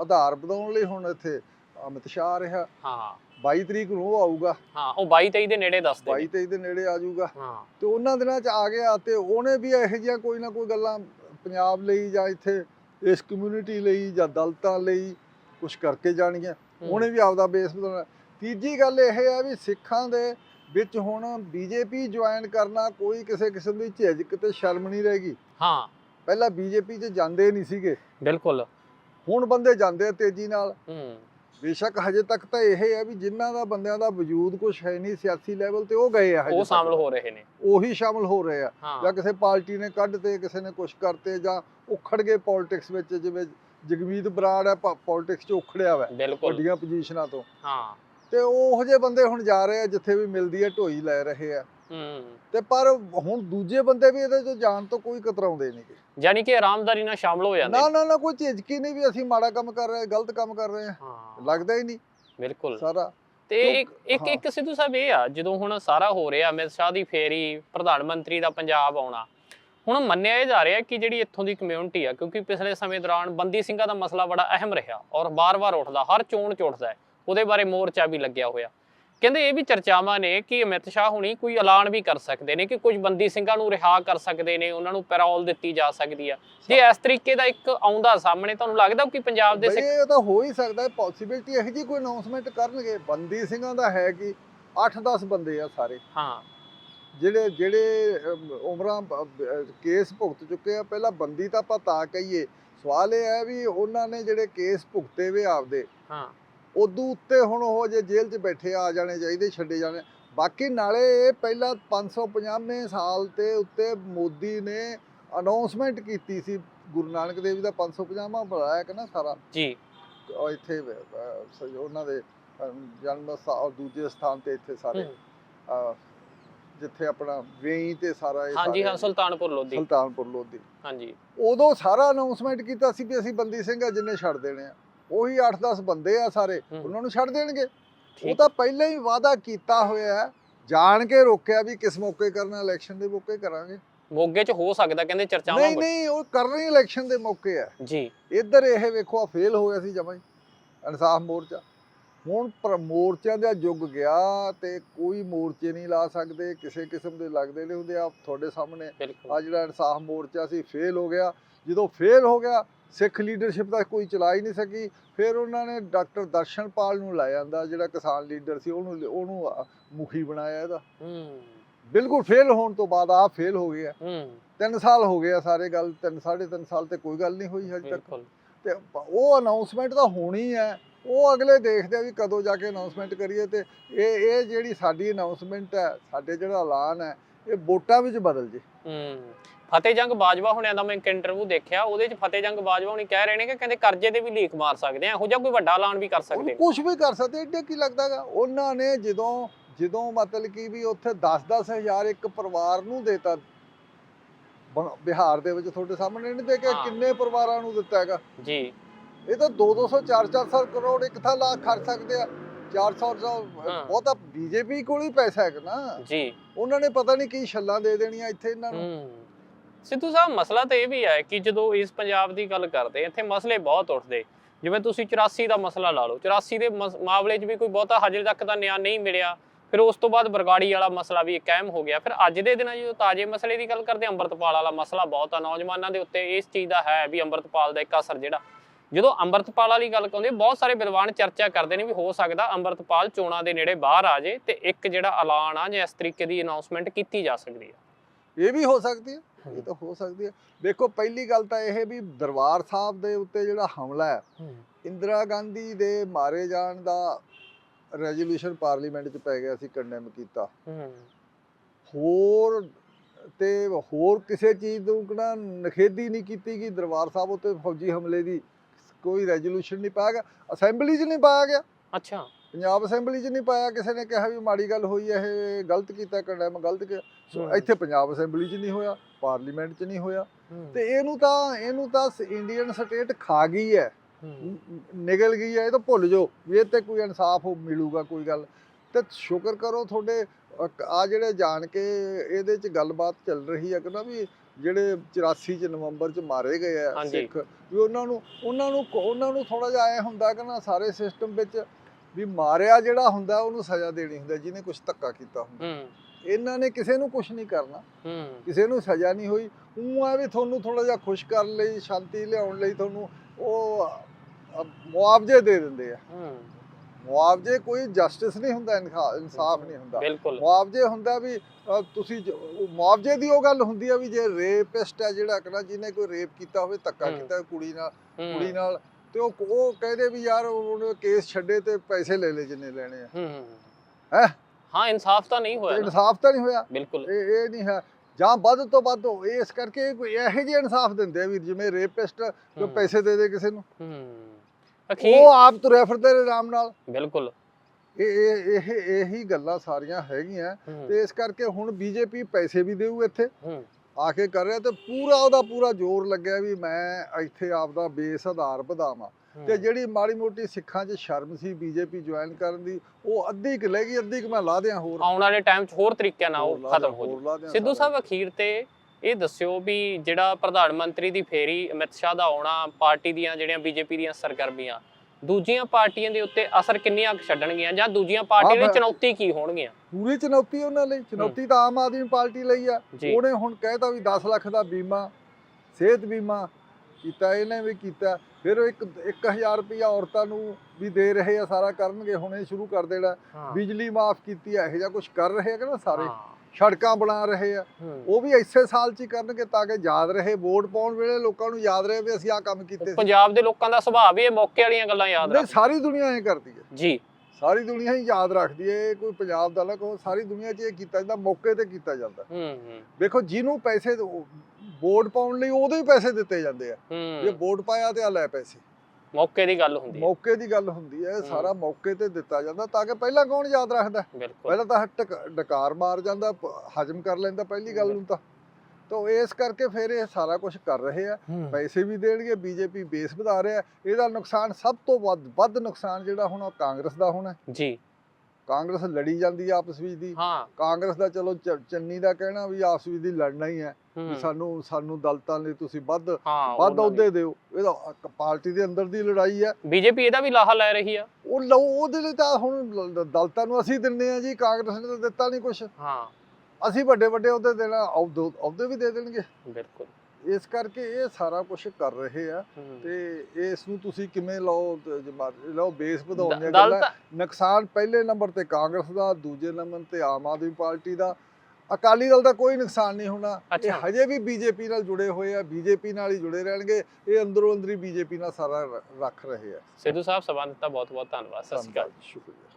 ਆਧਾਰ ਵਧਾਉਣ ਲਈ ਹੁਣ ਇੱਥੇ ਅਮਿਤ ਸ਼ਾਹ ਆ ਰਿਹਾ। ਹਾਂ। 22 ਤਰੀਕ ਨੂੰ ਉਹ ਆਊਗਾ। ਹਾਂ ਉਹ 22 23 ਦੇ ਨੇੜੇ ਦੱਸਦੇ 22 ਨੇ 23 ਦੇ ਨੇੜੇ ਆ ਜਾਊਗਾ। ਹਾਂ। ਤੇ ਉਹਨਾਂ ਦਿਨਾਂ 'ਚ ਆ ਗਿਆ ਤੇ ਉਹਨੇ ਵੀ ਇਹੋ ਜਿਹੀਆਂ ਕੋਈ ਨਾ ਕੋਈ ਗੱਲਾਂ ਪੰਜਾਬ ਲਈ ਜਾਂ ਇੱਥੇ ਇਸ ਕਮਿਊਨਿਟੀ ਲਈ ਜਾਂ ਦਲਤਾਂ ਲਈ ਕੁਝ ਕਰਕੇ ਜਾਣੀਆਂ ਉਹਨੇ ਵੀ ਆਪਦਾ ਬੇਸ ਬਣਾਉਣਾ ਤੀਜੀ ਗੱਲ ਇਹ ਹੈ ਵੀ ਸਿੱਖਾਂ ਦੇ ਵਿੱਚ ਹੁਣ ਬੀਜੇਪੀ ਜੁਆਇਨ ਕਰਨਾ ਕੋਈ ਕਿਸੇ ਕਿਸਮ ਦੀ ਝਿਜਕ ਤੇ ਸ਼ਰਮ ਨਹੀਂ ਰਹੇਗੀ ਹਾਂ। ਪਹਿਲਾਂ ਬੀਜੇਪੀ 'ਚ ਜਾਂਦੇ ਨਹੀਂ ਸੀਗੇ। ਬਿਲਕੁਲ। ਹੁਣ ਬੰਦੇ ਜਾਂਦੇ ਆ ਤੇਜ਼ੀ ਨਾਲ। ਹੂੰ। ਬੇਸ਼ੱਕ ਹਜੇ ਤੱਕ ਤਾਂ ਇਹ ਹੈ ਵੀ ਜਿਨ੍ਹਾਂ ਦਾ ਬੰਦਿਆਂ ਦਾ ਵਜੂਦ ਕੁਝ ਹੈ ਨਹੀਂ ਸਿਆਸੀ ਲੈਵਲ ਤੇ ਉਹ ਗਏ ਆ ਹਜੇ ਉਹ। ਸ਼ਾਮਲ ਹੋ ਰਹੇ ਨੇ। ਉਹੀ ਸ਼ਾਮਲ ਹੋ ਰਹੇ ਆ। ਜਾਂ ਕਿਸੇ ਪਾਰਟੀ ਨੇ ਕੱਢ ਤੇ ਕਿਸੇ ਨੇ ਕੁਝ ਕਰਤੇ ਜਾਂ ਉਖੜ ਗਏ ਪੋਲਿਟਿਕਸ ਵਿੱਚ ਜਿਵੇਂ ਜਗਮੀਤ ਬਰਾੜ ਹੈ ਪੋਲਿਟਿਕਸ 'ਚ ਉਖੜਿਆ ਵਾ ਵੱਡੀਆਂ ਪੋਜੀਸ਼ਨਾਂ ਤੋਂ। ਹਾਂ। ਤੇ ਉਹੋ ਜਿਹੇ ਬੰਦੇ ਹੁਣ ਜਾ ਰਹੇ ਆ ਜਿੱਥੇ ਵੀ ਮਿਲਦੀ ਹੈ ਢੋਈ ਲੈ ਰਹੇ ਆ। ਤੇ ਪਰ ਹੁਣ ਦੂਜੇ ਬੰਦੇ ਵੀ ਇਹਦੇ ਤੋਂ ਜਾਣ ਤੋਂ ਕੋਈ ਕਤਰਾਉਂਦੇ ਨਹੀਂਗੇ ਯਾਨੀ ਕਿ ਆਰਾਮਦਾਰੀ ਨਾਲ ਸ਼ਾਮਲ ਹੋ ਜਾਂਦੇ ਨਾ ਨੇ। ਨਾ ਕੋਈ ਝਿਜਕੀ ਨਹੀਂ ਵੀ ਅਸੀਂ ਮਾੜਾ ਕੰਮ ਕਰ ਰਹੇ ਗਲਤ ਕੰਮ ਕਰ ਰਹੇ ਹਾਂ। ਲੱਗਦਾ ਹੀ ਨਹੀਂ। ਬਿਲਕੁਲ। ਸਾਰਾ। ਤੇ ਇੱਕ ਇੱਕ ਸਿੱਧੂ ਸਾਹਿਬ ਇਹ ਆ ਜਦੋਂ ਹੁਣ ਸਾਰਾ ਹੋ ਰਿਹਾ ਅਮਿਤ ਸ਼ਾਹ ਦੀ ਫੇਰੀ ਪ੍ਰਧਾਨ ਮੰਤਰੀ ਦਾ ਪੰਜਾਬ ਆਉਣਾ ਹੁਣ ਮੰਨਿਆ ਇਹ ਜਾ ਰਿਹਾ ਕਿ ਜਿਹੜੀ ਇੱਥੋਂ ਦੀ ਕਮਿਊਨਿਟੀ ਆ ਕਿਉਂਕਿ ਪਿਛਲੇ ਸਮੇਂ ਦੌਰਾਨ ਬੰਦੀ ਸਿੰਘਾਂ ਦਾ ਮਸਲਾ ਬੜਾ ਅਹਿਮ ਰਿਹਾ ਔਰ ਬਾਰ-ਬਾਰ ਉੱਠਦਾ ਹਰ ਚੋਣ 'ਚ ਉੱਠਦਾ ਉਹਦੇ ਬਾਰੇ ਮੋਰਚਾ ਵੀ ਲੱਗਿਆ ਹੋਇਆ। ਕਹਿੰਦੇ ਇਹ ਵੀ ਚਰਚਾਵਾਂ ਨੇ ਕਿ ਅਮਿਤ ਸ਼ਾਹ ਹੁਣੀ ਕੋਈ ਐਲਾਨ ਵੀ ਕਰ ਸਕਦੇ ਨੇ ਕਿ ਕੁਝ ਬੰਦੀ ਸਿੰਘਾਂ ਨੂੰ ਰਿਹਾ ਕਰ ਸਕਦੇ ਨੇ ਉਹਨਾਂ ਨੂੰ ਪੈਰੋਲ ਦਿੱਤੀ ਜਾ ਸਕਦੀ ਆ। ਜੇ ਇਸ ਤਰੀਕੇ ਦਾ ਇੱਕ ਆਉਂਦਾ ਸਾਹਮਣੇ ਤੁਹਾਨੂੰ ਲੱਗਦਾ ਕਿ ਪੰਜਾਬ ਦੇ ਸਿੱਖ ਇਹ ਤਾਂ ਹੋ ਹੀ ਸਕਦਾ ਪੋਸਿਬਿਲਿਟੀ ਇਹੋ ਜੀ ਕੋਈ ਅਨਾਉਂਸਮੈਂਟ ਕਰਨਗੇ। ਬੰਦੀ ਸਿੰਘਾਂ ਦਾ ਹੈ ਕਿ 8-10 ਬੰਦੇ ਆ ਸਾਰੇ। ਹਾਂ। ਜਿਹੜੇ ਜਿਹੜੇ ਉਮਰਾਂ ਕੇਸ ਭੁਗਤ ਚੁੱਕੇ ਆ ਪਹਿਲਾਂ ਬੰਦੀ ਤਾਂ ਆਪਾਂ ਤਾਂ ਕਹੀਏ। ਸਵਾਲ ਇਹ ਹੈ ਵੀ ਉਹਨਾਂ ਨੇ ਜਿਹੜੇ ਕੇਸ ਭੁਗਤੇ ਵੇ ਆਪਦੇ ਹਾਂ। ਉਦੋਂ ਉੱਤੇ ਹੁਣ ਉਹ ਜੇ ਜੇਲ੍ਹ 'ਚ ਬੈਠੇ ਆ ਜਾਣੇ ਚਾਹੀਦੇ ਛੱਡੇ ਜਾਣੇ। ਬਾਕੀ ਨਾਲੇ ਇਹ ਪਹਿਲਾਂ 550 ਸਾਲ ਤੇ ਉੱਤੇ ਮੋਦੀ ਨੇ ਅਨਾਉਂਸਮੈਂਟ ਕੀਤੀ ਸੀ ਗੁਰੂ ਨਾਨਕ ਦੇਵ ਜੀ ਦਾ 550ਵਾਂ ਬੁਲਾਇਆ ਕਿ ਨਾ ਸਾਰਾ? ਜੀ। ਉਹ ਇੱਥੇ ਉਹਨਾਂ ਦੇ ਜਨਮ ਸਥਾਨ ਦੂਜੇ ਸਥਾਨ ਤੇ ਇੱਥੇ ਸਾਰੇ ਜਿੱਥੇ ਆਪਣਾ ਵੇਈ ਤੇ ਸਾਰਾ ਇਹ ਹਾਂਜੀ ਹਾਂ ਸੁਲਤਾਨਪੁਰ ਲੋਧੀ। ਸੁਲਤਾਨਪੁਰ ਲੋਧੀ। ਹਾਂਜੀ। ਉਦੋਂ ਸਾਰਾ ਅਨਾਉਂਸਮੈਂਟ ਕੀਤਾ ਸੀ ਵੀ ਅਸੀਂ ਬੰਦੀ ਸਿੰਘ ਆ ਜਿੰਨੇ ਛੱਡ ਦੇਣੇ ਆ। ਉਹੀ 8-10 ਬੰਦੇ ਆ ਸਾਰੇ। ਉਹਨਾਂ ਨੂੰ ਛੱਡ ਦੇਣਗੇ। ਉਹ ਤਾਂ ਪਹਿਲਾਂ ਹੀ ਵਾਅਦਾ ਕੀਤਾ ਹੋਇਆ ਹੈ। ਜਾਣ ਕੇ ਰੋਕਿਆ ਵੀ ਕਿਸ ਮੌਕੇ ਕਰਨਾ ਇਲੈਕਸ਼ਨ ਦੇ ਮੌਕੇ ਕਰਾਂਗੇ। ਮੋਗੇ 'ਚ ਹੋ ਸਕਦਾ ਕਹਿੰਦੇ ਚਰਚਾਵਾਂ ਨਹੀਂ ਨਹੀਂ ਉਹ ਕਰਨੀ ਇਲੈਕਸ਼ਨ ਦੇ ਮੌਕੇ ਆ ਜੀ। ਇੱਧਰ ਇਹ ਵੇਖੋ ਆ ਫੇਲ ਹੋ ਗਿਆ ਸੀ ਜਮਾਂ ਹੀ ਇਨਸਾਫ ਮੋਰਚਾ। ਹੁਣ ਮੋਰਚਿਆਂ ਦਾ ਯੁੱਗ ਗਿਆ ਤੇ ਕੋਈ ਮੋਰਚੇ ਨਹੀਂ ਲਾ ਸਕਦੇ ਕਿਸੇ ਕਿਸਮ ਦੇ ਲੱਗਦੇ ਨੇ ਹੁੰਦੇ। ਆ ਤੁਹਾਡੇ ਸਾਹਮਣੇ ਆ ਜਿਹੜਾ ਇਨਸਾਫ ਮੋਰਚਾ ਸੀ ਫੇਲ ਹੋ ਗਿਆ। ਜਦੋਂ ਫੇਲ ਹੋ ਗਿਆ ਸਿੱਖ ਲੀਡਰਸ਼ਿਪ ਦਾ ਕੋਈ ਚਲਾ ਹੀ ਨਹੀਂ ਸਕੀ। ਫਿਰ ਉਹਨਾਂ ਨੇ ਡਾਕਟਰ ਦਰਸ਼ਨਪਾਲ ਨੂੰ ਲਾਇਆ ਜਾਂਦਾ ਜਿਹੜਾ ਕਿਸਾਨ ਲੀਡਰ ਸੀ ਉਹਨੂੰ ਉਹਨੂੰ ਮੁਖੀ ਬਣਾਇਆ ਇਹਦਾ। ਹੂੰ। ਬਿਲਕੁਲ ਫੇਲ ਹੋਣ ਤੋਂ ਬਾਅਦ ਆ ਫੇਲ ਹੋ ਗਿਆ। ਹੂੰ। ਤਿੰਨ ਸਾਲ ਹੋ ਗਏ ਆ ਸਾਰੇ ਗੱਲ ਤਿੰਨ ਸਾਢੇ ਤਿੰਨ ਸਾਲ ਤੇ ਕੋਈ ਗੱਲ ਨਹੀਂ ਹੋਈ ਹਜੇ ਤੱਕ। ਤੇ ਉਹ ਅਨਾਉਂਸਮੈਂਟ ਤਾਂ ਹੋਣੀ ਹੈ ਉਹ ਅਗਲੇ ਦੇਖਦੇ ਆ ਵੀ ਕਦੋਂ ਜਾ ਕੇ ਅਨਾਉਂਸਮੈਂਟ ਕਰੀਏ ਤੇ ਇਹ ਇਹ ਜਿਹੜੀ ਸਾਡੀ ਅਨਾਉਂਸਮੈਂਟ ਹੈ ਸਾਡੇ ਜਿਹੜਾ ਐਲਾਨ ਹੈ ਇਹ ਵੋਟਾਂ ਵਿੱਚ ਬਦਲ ਜੇ। ਹੂੰ। ਫਤਿਹ ਜੰਗ ਬਾਜਵਾ ਹੁਣਿਆਂ ਦਾ ਮੈਂ ਇੱਕ ਇੰਟਰਵਿਊ ਦੇਖਿਆ ਉਹਦੇ 'ਚ ਫਤਿਹ ਜੰਗ ਬਾਜਵਾ ਹੁਣੀ ਕਹਿ ਰਹੇ ਨੇ ਕਿ ਕਹਿੰਦੇ ਕਰਜ਼ੇ ਦੇ ਵੀ ਲੀਕ ਮਾਰ ਸਕਦੇ ਆ ਇਹੋ ਜਿਹਾ ਕੋਈ ਵੱਡਾ ਐਲਾਨ ਵੀ ਕਰ ਸਕਦੇ ਕੁਝ ਵੀ ਕਰ ਸਕਦੇ ਏਡੇ ਕੀ ਲੱਗਦਾਗਾ? ਉਹਨਾਂ ਨੇ ਜਦੋਂ ਜਦੋਂ ਮਤਲਬ ਕਿ ਵੀ ਉੱਥੇ 10-10 ਹਜ਼ਾਰ ਇੱਕ ਪਰਿਵਾਰ ਨੂੰ ਦੇਤਾ ਬਿਹਾਰ ਦੇ ਵਿੱਚ ਤੁਹਾਡੇ ਸਾਹਮਣੇ ਨਹੀਂ ਹਾਂ। ਕਿੰਨੇ ਪਰਿਵਾਰਾਂ ਨੂੰ ਦਿੱਤਾ ਹੈਗਾ? ਜੀ। ਇਹ ਤਾਂ 2-200 4-400 ਕਰੋੜ ਇੱਕ ਥਾਂ ਲਾ ਖਰਚ ਸਕਦੇ ਆ। 400 ਹਾਂ। ਬਹੁਤਾ ਬੀਜੇਪੀ ਕੋਲ ਹੀ ਪੈਸਾ ਹੈ ਨਾ। ਜੀ। ਉਹਨਾਂ ਨੇ ਪਤਾ ਨਹੀਂ ਕੀ ਛੱਲਾਂ ਦੇ ਦੇਣੀਆਂ ਇੱਥੇ ਇਹਨਾਂ ਨੂੰ। ਸਿੱਧੂ ਸਾਹਿਬ, ਮਸਲਾ ਤਾਂ ਇਹ ਵੀ ਹੈ ਕਿ ਜਦੋਂ ਇਸ ਪੰਜਾਬ ਦੀ ਗੱਲ ਕਰਦੇ, ਇੱਥੇ ਮਸਲੇ ਬਹੁਤ ਉੱਠਦੇ। ਜਿਵੇਂ ਤੁਸੀਂ 84 ਦਾ ਮਸਲਾ ਲਾ ਲਓ 84 ਦੇ ਮਾਮਲੇ 'ਚ ਵੀ ਕੋਈ ਬਹੁਤਾ ਹਜੇ ਤੱਕ ਤਾਂ ਨਿਆਂ ਨਹੀਂ ਮਿਲਿਆ। ਫਿਰ ਉਸ ਤੋਂ ਬਾਅਦ ਬਰਗਾੜੀ ਵਾਲਾ ਮਸਲਾ ਵੀ ਕਾਇਮ ਹੋ ਗਿਆ। ਫਿਰ ਅੱਜ ਦੇ ਦਿਨਾਂ 'ਚ ਜਦੋਂ ਤਾਜ਼ੇ ਮਸਲੇ ਦੀ ਗੱਲ ਕਰਦੇ, ਅੰਮ੍ਰਿਤਪਾਲ ਵਾਲਾ ਮਸਲਾ ਬਹੁਤ ਆ। ਨੌਜਵਾਨਾਂ ਦੇ ਉੱਤੇ ਇਸ ਚੀਜ਼ ਦਾ ਹੈ ਵੀ ਅੰਮ੍ਰਿਤਪਾਲ ਦਾ ਇੱਕ ਅਸਰ ਜਿਹੜਾ। ਜਦੋਂ ਅੰਮ੍ਰਿਤਪਾਲ ਵਾਲੀ ਗੱਲ ਕਹਿੰਦੇ, ਬਹੁਤ ਸਾਰੇ ਵਿਦਵਾਨ ਚਰਚਾ ਕਰਦੇ ਨੇ ਵੀ ਹੋ ਸਕਦਾ ਅੰਮ੍ਰਿਤਪਾਲ ਚੋਣਾਂ ਦੇ ਨੇੜੇ ਬਾਹਰ ਆ ਜੇ ਤੇ ਇੱਕ ਜਿਹੜਾ ਐਲਾਨ ਆ ਜਾਂ ਇਸ ਤਰੀਕੇ ਦੀ ਅਨਾਉਂਸਮੈਂਟ ਕੀਤੀ ਜਾ ਸਕਦੀ ਹੈ ਇਹ ਵੀ ਹੋ ਸਕਦੀ ਹੈ ਇਹ ਤਾਂ ਹੋ ਸਕਦੀ ਹੈ। ਦੇਖੋ ਪਹਿਲੀ ਗੱਲ ਤਾਂ ਇਹ ਵੀ ਦਰਬਾਰ ਸਾਹਿਬ ਦੇ ਉੱਤੇ ਜਿਹੜਾ ਹਮਲਾ ਹੈ ਇੰਦਰਾ ਗਾਂਧੀ ਦੇ ਮਾਰੇ ਜਾਣ ਦਾ ਰੈਜ਼ੋਲੂਸ਼ਨ ਪਾਰਲੀਮੈਂਟ 'ਚ ਪੈ ਗਿਆ ਸੀ ਕੰਡੈਮ ਕੀਤਾ। ਹੋਰ ਤੇ ਹੋਰ ਕਿਸੇ ਚੀਜ਼ ਨੂੰ ਕਿਹੜਾ ਨਖੇਦੀ ਨਹੀਂ ਕੀਤੀ ਕਿ ਦਰਬਾਰ ਸਾਹਿਬ ਉੱਤੇ ਫੌਜੀ ਹਮਲੇ ਦੀ ਕੋਈ ਰੈਜ਼ੋਲੂਸ਼ਨ ਨਹੀਂ ਪਾਇਆ ਗਿਆ ਅਸੈਂਬਲੀ 'ਚ ਨਹੀਂ ਪਾਇਆ ਗਿਆ। ਅੱਛਾ। ਪੰਜਾਬ ਅਸੈਂਬਲੀ 'ਚ ਨਹੀਂ ਪਾਇਆ ਕਿਸੇ ਨੇ ਕਿਹਾ ਵੀ ਮਾੜੀ ਗੱਲ ਹੋਈ ਹੈ ਇਹ ਗਲਤ ਕੀਤਾ ਕੰਡੈਮ ਗਲਤ ਸੋ ਹਮ। ਇੱਥੇ ਪੰਜਾਬ ਅਸੈਂਬਲੀ 'ਚ ਨਹੀਂ ਹੋਇਆ ਪਾਰਲੀਮੈਂਟ 'ਚ ਨਹੀਂ ਹੋਇਆ। ਤੇ ਇਹਨੂੰ ਤਾਂ ਇਹਨੂੰ ਤਾਂ ਇੰਡੀਅਨ ਸਟੇਟ ਖਾ ਗਈ ਹੈ। ਨ- ਨਿਗਲ ਗਈ ਹੈ ਇਹ ਤਾਂ ਭੁੱਲ ਜਾਓ ਵੀ ਇਹ ਤੇ ਕੋਈ ਇਨਸਾਫ ਮਿਲੂਗਾ ਕੋਈ ਗੱਲ। ਤੇ ਸ਼ੁਕਰ ਕਰੋ ਤੁਹਾਡੇ ਆ ਜਿਹੜੇ ਜਾਣ ਕੇ ਇਹਦੇ 'ਚ ਗੱਲਬਾਤ ਚੱਲ ਰਹੀ ਹੈ ਕਿ ਨਾ ਵੀ ਜਿਹੜੇ 84 ਚ ਨਵੰਬਰ ਚ ਮਾਰੇ ਗਏ ਆ। ਸਿੱਖ ਵੀ ਉਹਨਾਂ ਨੂੰ ਉਹਨਾਂ ਨੂੰ ਉਹਨਾਂ ਨੂੰ ਥੋੜਾ ਜਿਹਾ ਐ ਹੁੰਦਾ ਕਿ ਨਾ ਸਾਰੇ ਸਿਸਟਮ ਵਿੱਚ ਵੀ ਮਾਰਿਆ ਜਿਹੜਾ ਹੁੰਦਾ ਉਹਨੂੰ ਸਜ਼ਾ ਦੇਣੀ ਹੁੰਦਾ ਜਿਹਨੇ ਕੁਝ ਧੱਕਾ ਕੀਤਾ ਹੁੰਦਾ। ਇਹਨਾਂ ਨੇ ਕਿਸੇ ਨੂੰ ਕੁਝ ਨਹੀਂ ਕਰਨਾ। ਕਿਸੇ ਨੂੰ ਸਜ਼ਾ ਨਹੀਂ ਹੋਈ। ਉਹ ਆ ਵੀ ਤੁਹਾਨੂੰ ਥੋੜਾ ਜਿਹਾ ਖੁਸ਼ ਕਰਨ ਲਈ ਸ਼ਾਂਤੀ ਲਿਆਉਣ ਲਈ ਤੁਹਾਨੂੰ ਉਹ ਮੁਆਵਜ਼ੇ ਦੇ ਦਿੰਦੇ ਆ। ਮੁਆਵਜ਼ੇ ਕੋਈ ਜਸਟਿਸ ਨਹੀਂ ਹੁੰਦਾ ਇਨਸਾਫ ਨਹੀਂ ਹੁੰਦਾ। ਮੁਆਵਜ਼ੇ ਹੁੰਦਾ ਵੀ ਤੁਸੀਂ ਮੁਆਵਜ਼ੇ ਦੀ ਉਹ ਗੱਲ ਹੁੰਦੀ ਆ ਵੀ ਜੇ ਰੇਪਿਸਟ ਹੈ ਜਿਹੜਾ ਕਿ ਨਾ ਜਿਹਨੇ ਕੋਈ ਰੇਪ ਕੀਤਾ ਹੋਵੇ ਧੱਕਾ। ਕੀਤਾ ਕੁੜੀ ਨਾਲ ਕੁੜੀ ਨਾਲ ਤੇ ਉਹ ਉਹ ਕਹਿੰਦੇ ਵੀ ਯਾਰ ਉਹਨੇ ਕੇਸ ਛੱਡੇ ਤੇ ਪੈਸੇ ਲੈ ਲੈ ਜਿੰਨੇ ਲੈਣੇ ਆ। ਹੂੰ ਹੈਂ? ਹਾਂ। ਇਨਸਾਫ ਤਾਂ ਨਹੀਂ ਹੋਇਆ। ਇਨਸਾਫ ਤਾਂ ਨਹੀਂ ਹੋਇਆ। ਬਿਲਕੁਲ। ਇਹ ਇਹ ਨਹੀਂ ਹੈ। ਜਾਂ ਵੱਧ ਤੋਂ ਵੱਧ ਇਸ ਕਰਕੇ ਕੋਈ ਇਹੋ ਜਿਹੇ ਇਨਸਾਫ ਦਿੰਦੇ ਆ ਵੀ ਜਿਵੇਂ ਰੇਪਿਸਟ ਜੋ। ਪੈਸੇ ਦੇ ਦੇ ਕਿਸੇ ਨੂੰ। ਹੂੰ। ਉਹ ਆਪ ਤੁਰਿਆ ਫਿਰਦੇ ਨੇ ਆਰਾਮ ਨਾਲ। ਬਿਲਕੁਲ। ਇਹ ਇਹ ਇਹ ਇਹੀ ਗੱਲਾਂ ਸਾਰੀਆਂ ਹੈਗੀਆਂ। ਤੇ ਇਸ ਕਰਕੇ ਹੁਣ ਬੀਜੇਪੀ ਪੈਸੇ ਵੀ ਦੇਊ ਇੱਥੇ। ਆ ਕੇ ਕਰ ਰਿਹਾ ਤੇ ਪੂਰਾ ਉਹਦਾ ਪੂਰਾ ਜ਼ੋਰ ਲੱਗਿਆ ਵੀ ਮੈਂ ਇੱਥੇ ਆਪਦਾ ਬੇਸ ਆਧਾਰ ਵਧਾਵਾਂ। ਤੇ ਜਿਹੜੀ ਮਾੜੀ ਮੋਟੀ ਸਿੱਖਾਂ 'ਚ ਸ਼ਰਮ ਸੀ ਬੀਜੇਪੀ ਜੁਆਇਨ ਕਰਨ ਦੀ ਉਹ ਅੱਧੀ ਕੁ ਲੈ ਗਈ ਅੱਧੀ ਕੁ ਮੈਂ ਲਾ ਦਿਆਂ ਹੋਰ। ਆਉਣ ਵਾਲੇ ਟਾਈਮ 'ਚ ਹੋਰ ਤਰੀਕਿਆਂ ਨਾਲ ਉਹ ਖਤਮ ਹੋ ਦਿਆਂ ਸਿੱਧੂ। ਸਾਹਿਬ ਅਖੀਰ ਤੇ ਇਹ ਦੱਸਿਓ ਵੀ ਜਿਹੜਾ ਪ੍ਰਧਾਨ ਮੰਤਰੀ ਦੀ ਫੇਰੀ ਅਮਿਤ ਸ਼ਾਹ ਦਾ ਆਉਣਾ ਪਾਰਟੀ ਦੀਆਂ ਜਿਹੜੀਆਂ ਬੀਜੇਪੀ ਦੀਆਂ ਸਰਗਰਮੀਆਂ ਦੂਜੀਆਂ ਪਾਰਟੀਆਂ ਦੇ ਉੱਤੇ ਅਸਰ ਕਿੰਨੀਆਂ ਕੁ ਛੱਡਣਗੀਆਂ ਜਾਂ ਦੂਜੀਆਂ ਪਾਰਟੀਆਂ ਲਈ ਮੈਂ- ਚੁਣੌਤੀ ਕੀ ਹੋਣਗੀਆਂ? ਪੂਰੀ ਚੁਣੌਤੀ ਉਹਨਾਂ ਲਈ ਚੁਣੌਤੀ ਤਾਂ ਆਮ ਆਦਮੀ ਪਾਰਟੀ ਲਈ ਆ। ਉਹਨੇ ਹੁਣ ਕਹਿਤਾ ਵੀ 10 ਲੱਖ ਦਾ ਬੀਮਾ ਸਿਹਤ ਬੀਮਾ ਕੀਤਾ ਇਹਨੇ ਵੀ ਕੀਤਾ। ਫਿਰ ਇੱਕ 1000 ਰੁਪਇਆ ਔਰਤਾਂ ਨੂੰ ਵੀ ਦੇ ਰਹੇ ਆ ਸਾਰਾ ਕਰਨਗੇ ਹੁਣ ਸ਼ੁਰੂ ਕਰ ਦੇਣਾ। ਬਿਜਲੀ ਮਾਫ ਕੀਤੀ ਆ ਇਹੋ ਜਿਹਾ ਕੁਝ ਕਰ ਰਹੇ ਆ ਕਿ ਨਾ ਸਾਰੇ? ਸੜਕਾਂ ਬਣਾ ਰਹੇ ਆ। ਉਹ ਵੀ ਇਸੇ ਸਾਲ ਚ ਹੀ ਕਰਨਗੇ ਤਾਂ ਕਿ ਯਾਦ ਰਹੇ ਵੋਟ ਪਾਉਣ ਵੇਲੇ ਲੋਕਾਂ ਨੂੰ ਯਾਦ ਰਹੇ ਵੀ ਅਸੀਂ ਆਹ ਕੰਮ ਕੀਤੇ ਸੀ। ਪੰਜਾਬ ਦੇ ਲੋਕਾਂ ਦਾ ਸੁਭਾਅ ਵੀ ਇਹ ਮੌਕੇ ਵਾਲੀਆਂ ਗੱਲਾਂ ਯਾਦ ਨਹੀਂ ਰੱਖ ਸਾਰੀ ਦੁਨੀਆ ਇਹ ਕਰਦੀ ਹੈ। ਜੀ। ਸਾਰੀ ਦੁਨੀਆ ਹੀ ਯਾਦ ਰੱਖਦੀ ਹੈ ਇਹ ਕੋਈ ਪੰਜਾਬ ਦਾ ਨਾ ਕਹੋ ਸਾਰੀ ਦੁਨੀਆ 'ਚ ਇਹ ਕੀਤਾ ਜਾਂਦਾ ਮੌਕੇ ਤੇ ਕੀਤਾ ਜਾਂਦਾ। ਹੂੰ ਹੂੰ। ਵੇਖੋ ਜਿਹਨੂੰ ਪੈਸੇ ਵੋਟ ਪਾਉਣ ਲਈ ਉਹਦੇ ਹੀ ਪੈਸੇ ਦਿੱਤੇ ਜਾਂਦੇ ਆ। ਜੇ ਹੂੰ ਵੋਟ ਪਾਇਆ ਤੇ ਆ ਲੈ ਪੈਸੇ। ਮੌਕੇ ਦੀ ਗੱਲ ਹੁੰਦੀ ਹੈ। ਮੌਕੇ ਦੀ ਗੱਲ ਹੁੰਦੀ ਹੈ ਸਾਰਾ ਮੌਕੇ ਤੇ ਦਿੱਤਾ ਜਾਂਦਾ ਤਾਂ ਕਿ ਪਹਿਲਾਂ ਕੌਣ ਯਾਦ ਰੱਖਦਾ? ਬਿਲਕੁਲ। ਪਹਿਲਾਂ ਤਾਂ ਟਕ- ਡਕਾਰ ਮਾਰ ਜਾਂਦਾ ਪ- ਹਜਮ ਕਰ ਲੈਂਦਾ ਪਹਿਲੀ ਗੱਲ ਨੂੰ ਤਾਂ। ਤਾਂ ਇਸ ਕਰਕੇ ਫਿਰ ਇਹ ਸਾਰਾ ਕੁਝ ਕਰ ਰਹੇ ਆ। ਹੂੰ, ਪੈਸੇ ਵੀ ਦੇਣਗੇ ਬੀਜੇਪੀ ਬੇਸ ਵਧਾ ਰਿਹਾ। ਇਹਦਾ ਨੁਕਸਾਨ ਸਭ ਤੋਂ ਵੱਧ ਵੱਧ ਨੁਕਸਾਨ ਜਿਹੜਾ ਹੁਣ ਉਹ ਕਾਂਗਰਸ ਦਾ ਹੋਣਾ। ਜੀ। ਕਾਂਗਰਸ ਲੜੀ ਜਾਂਦੀ ਆ ਆਪਸ ਵਿੱਚ ਦੀ। ਹਾਂ। ਕਾਂਗਰਸ ਦਾ ਚਲੋ ਚੰਨੀ ਦਾ ਕਹਿਣਾ ਵੀ ਆਪਸ ਵਿੱਚ ਦੀ ਲੜਨਾ ਹੀ ਹੈ ਵੀ ਸਾਨੂੰ ਸਾਨੂੰ ਦਲਤਾਂ ਲਈ ਤੁਸੀਂ ਵੱਧ ਵੱਧ ਅਹੁਦੇ ਦਿਓ। ਇਹਦਾ ਪਾਰਟੀ ਦੇ ਅੰਦਰ ਦੀ ਲੜਾਈ ਹੈ। ਬੀਜੇਪੀ ਇਹਦਾ ਵੀ ਲਾਹਾ ਲੈ ਰਹੀ ਆ। ਉਹ ਲਓ ਉਹਦੇ ਲਈ ਤਾਂ ਹੁਣ ਦਲਤਾਂ ਨੂੰ ਅਸੀਂ ਦਿੰਨੇ ਆ ਜੀ ਕਾਂਗਰਸ ਨੇ ਤਾਂ ਦਿੱਤਾ ਨਹੀਂ ਕੁਝ ਹਾਂ। ਅਸੀਂ ਵੱਡੇ ਵੱਡੇ ਅਹੁਦੇ ਦੇਣਾ ਅਹੁਦੇ ਵੀ ਦੇ ਦੇਣਗੇ। ਬਿਲਕੁਲ। ਇਸ ਕਰਕੇ ਇਹ ਸਾਰਾ ਕੁਝ ਕਰ ਰਹੇ ਆ। ਤੇ ਇਸ ਨੂੰ ਤੁਸੀਂ ਕਿਵੇਂ ਲਓ ਲਓ ਬੇਸ ਵਧਾਉਣ ਦੀਆਂ ਗੱਲਾਂ ਨੁਕਸਾਨ ਪਹਿਲੇ ਨੰਬਰ ਤੇ ਕਾਂਗਰਸ ਦਾ ਦੂਜੇ ਨੰਬਰ ਤੇ ਆਮ ਆਦਮੀ ਪਾਰਟੀ ਦਾ। ਅਕਾਲੀ ਦਲ ਦਾ ਕੋਈ ਨੁਕਸਾਨ ਨਹੀਂ ਹੋਣਾ। ਇਹ। ਹਜੇ ਵੀ ਬੀਜੇਪੀ ਨਾਲ ਜੁੜੇ ਹੋਏ ਆ ਬੀਜੇਪੀ ਨਾਲ ਹੀ ਜੁੜੇ ਰਹਿਣਗੇ। ਇਹ ਅੰਦਰੋਂ ਅੰਦਰੀ ਬੀਜੇਪੀ ਨਾਲ ਸਾਰਾ ਰੱਖ ਰਹੇ ਆ। ਸਿੱਧੂ ਸਾਹਿਬ ਦਾ ਬਹੁਤ ਬਹੁਤ ਧੰਨਵਾਦ। ਸਤਿ ਸ਼੍ਰੀ ਅਕਾਲ। ਸ਼ੁਕਰੀਆ।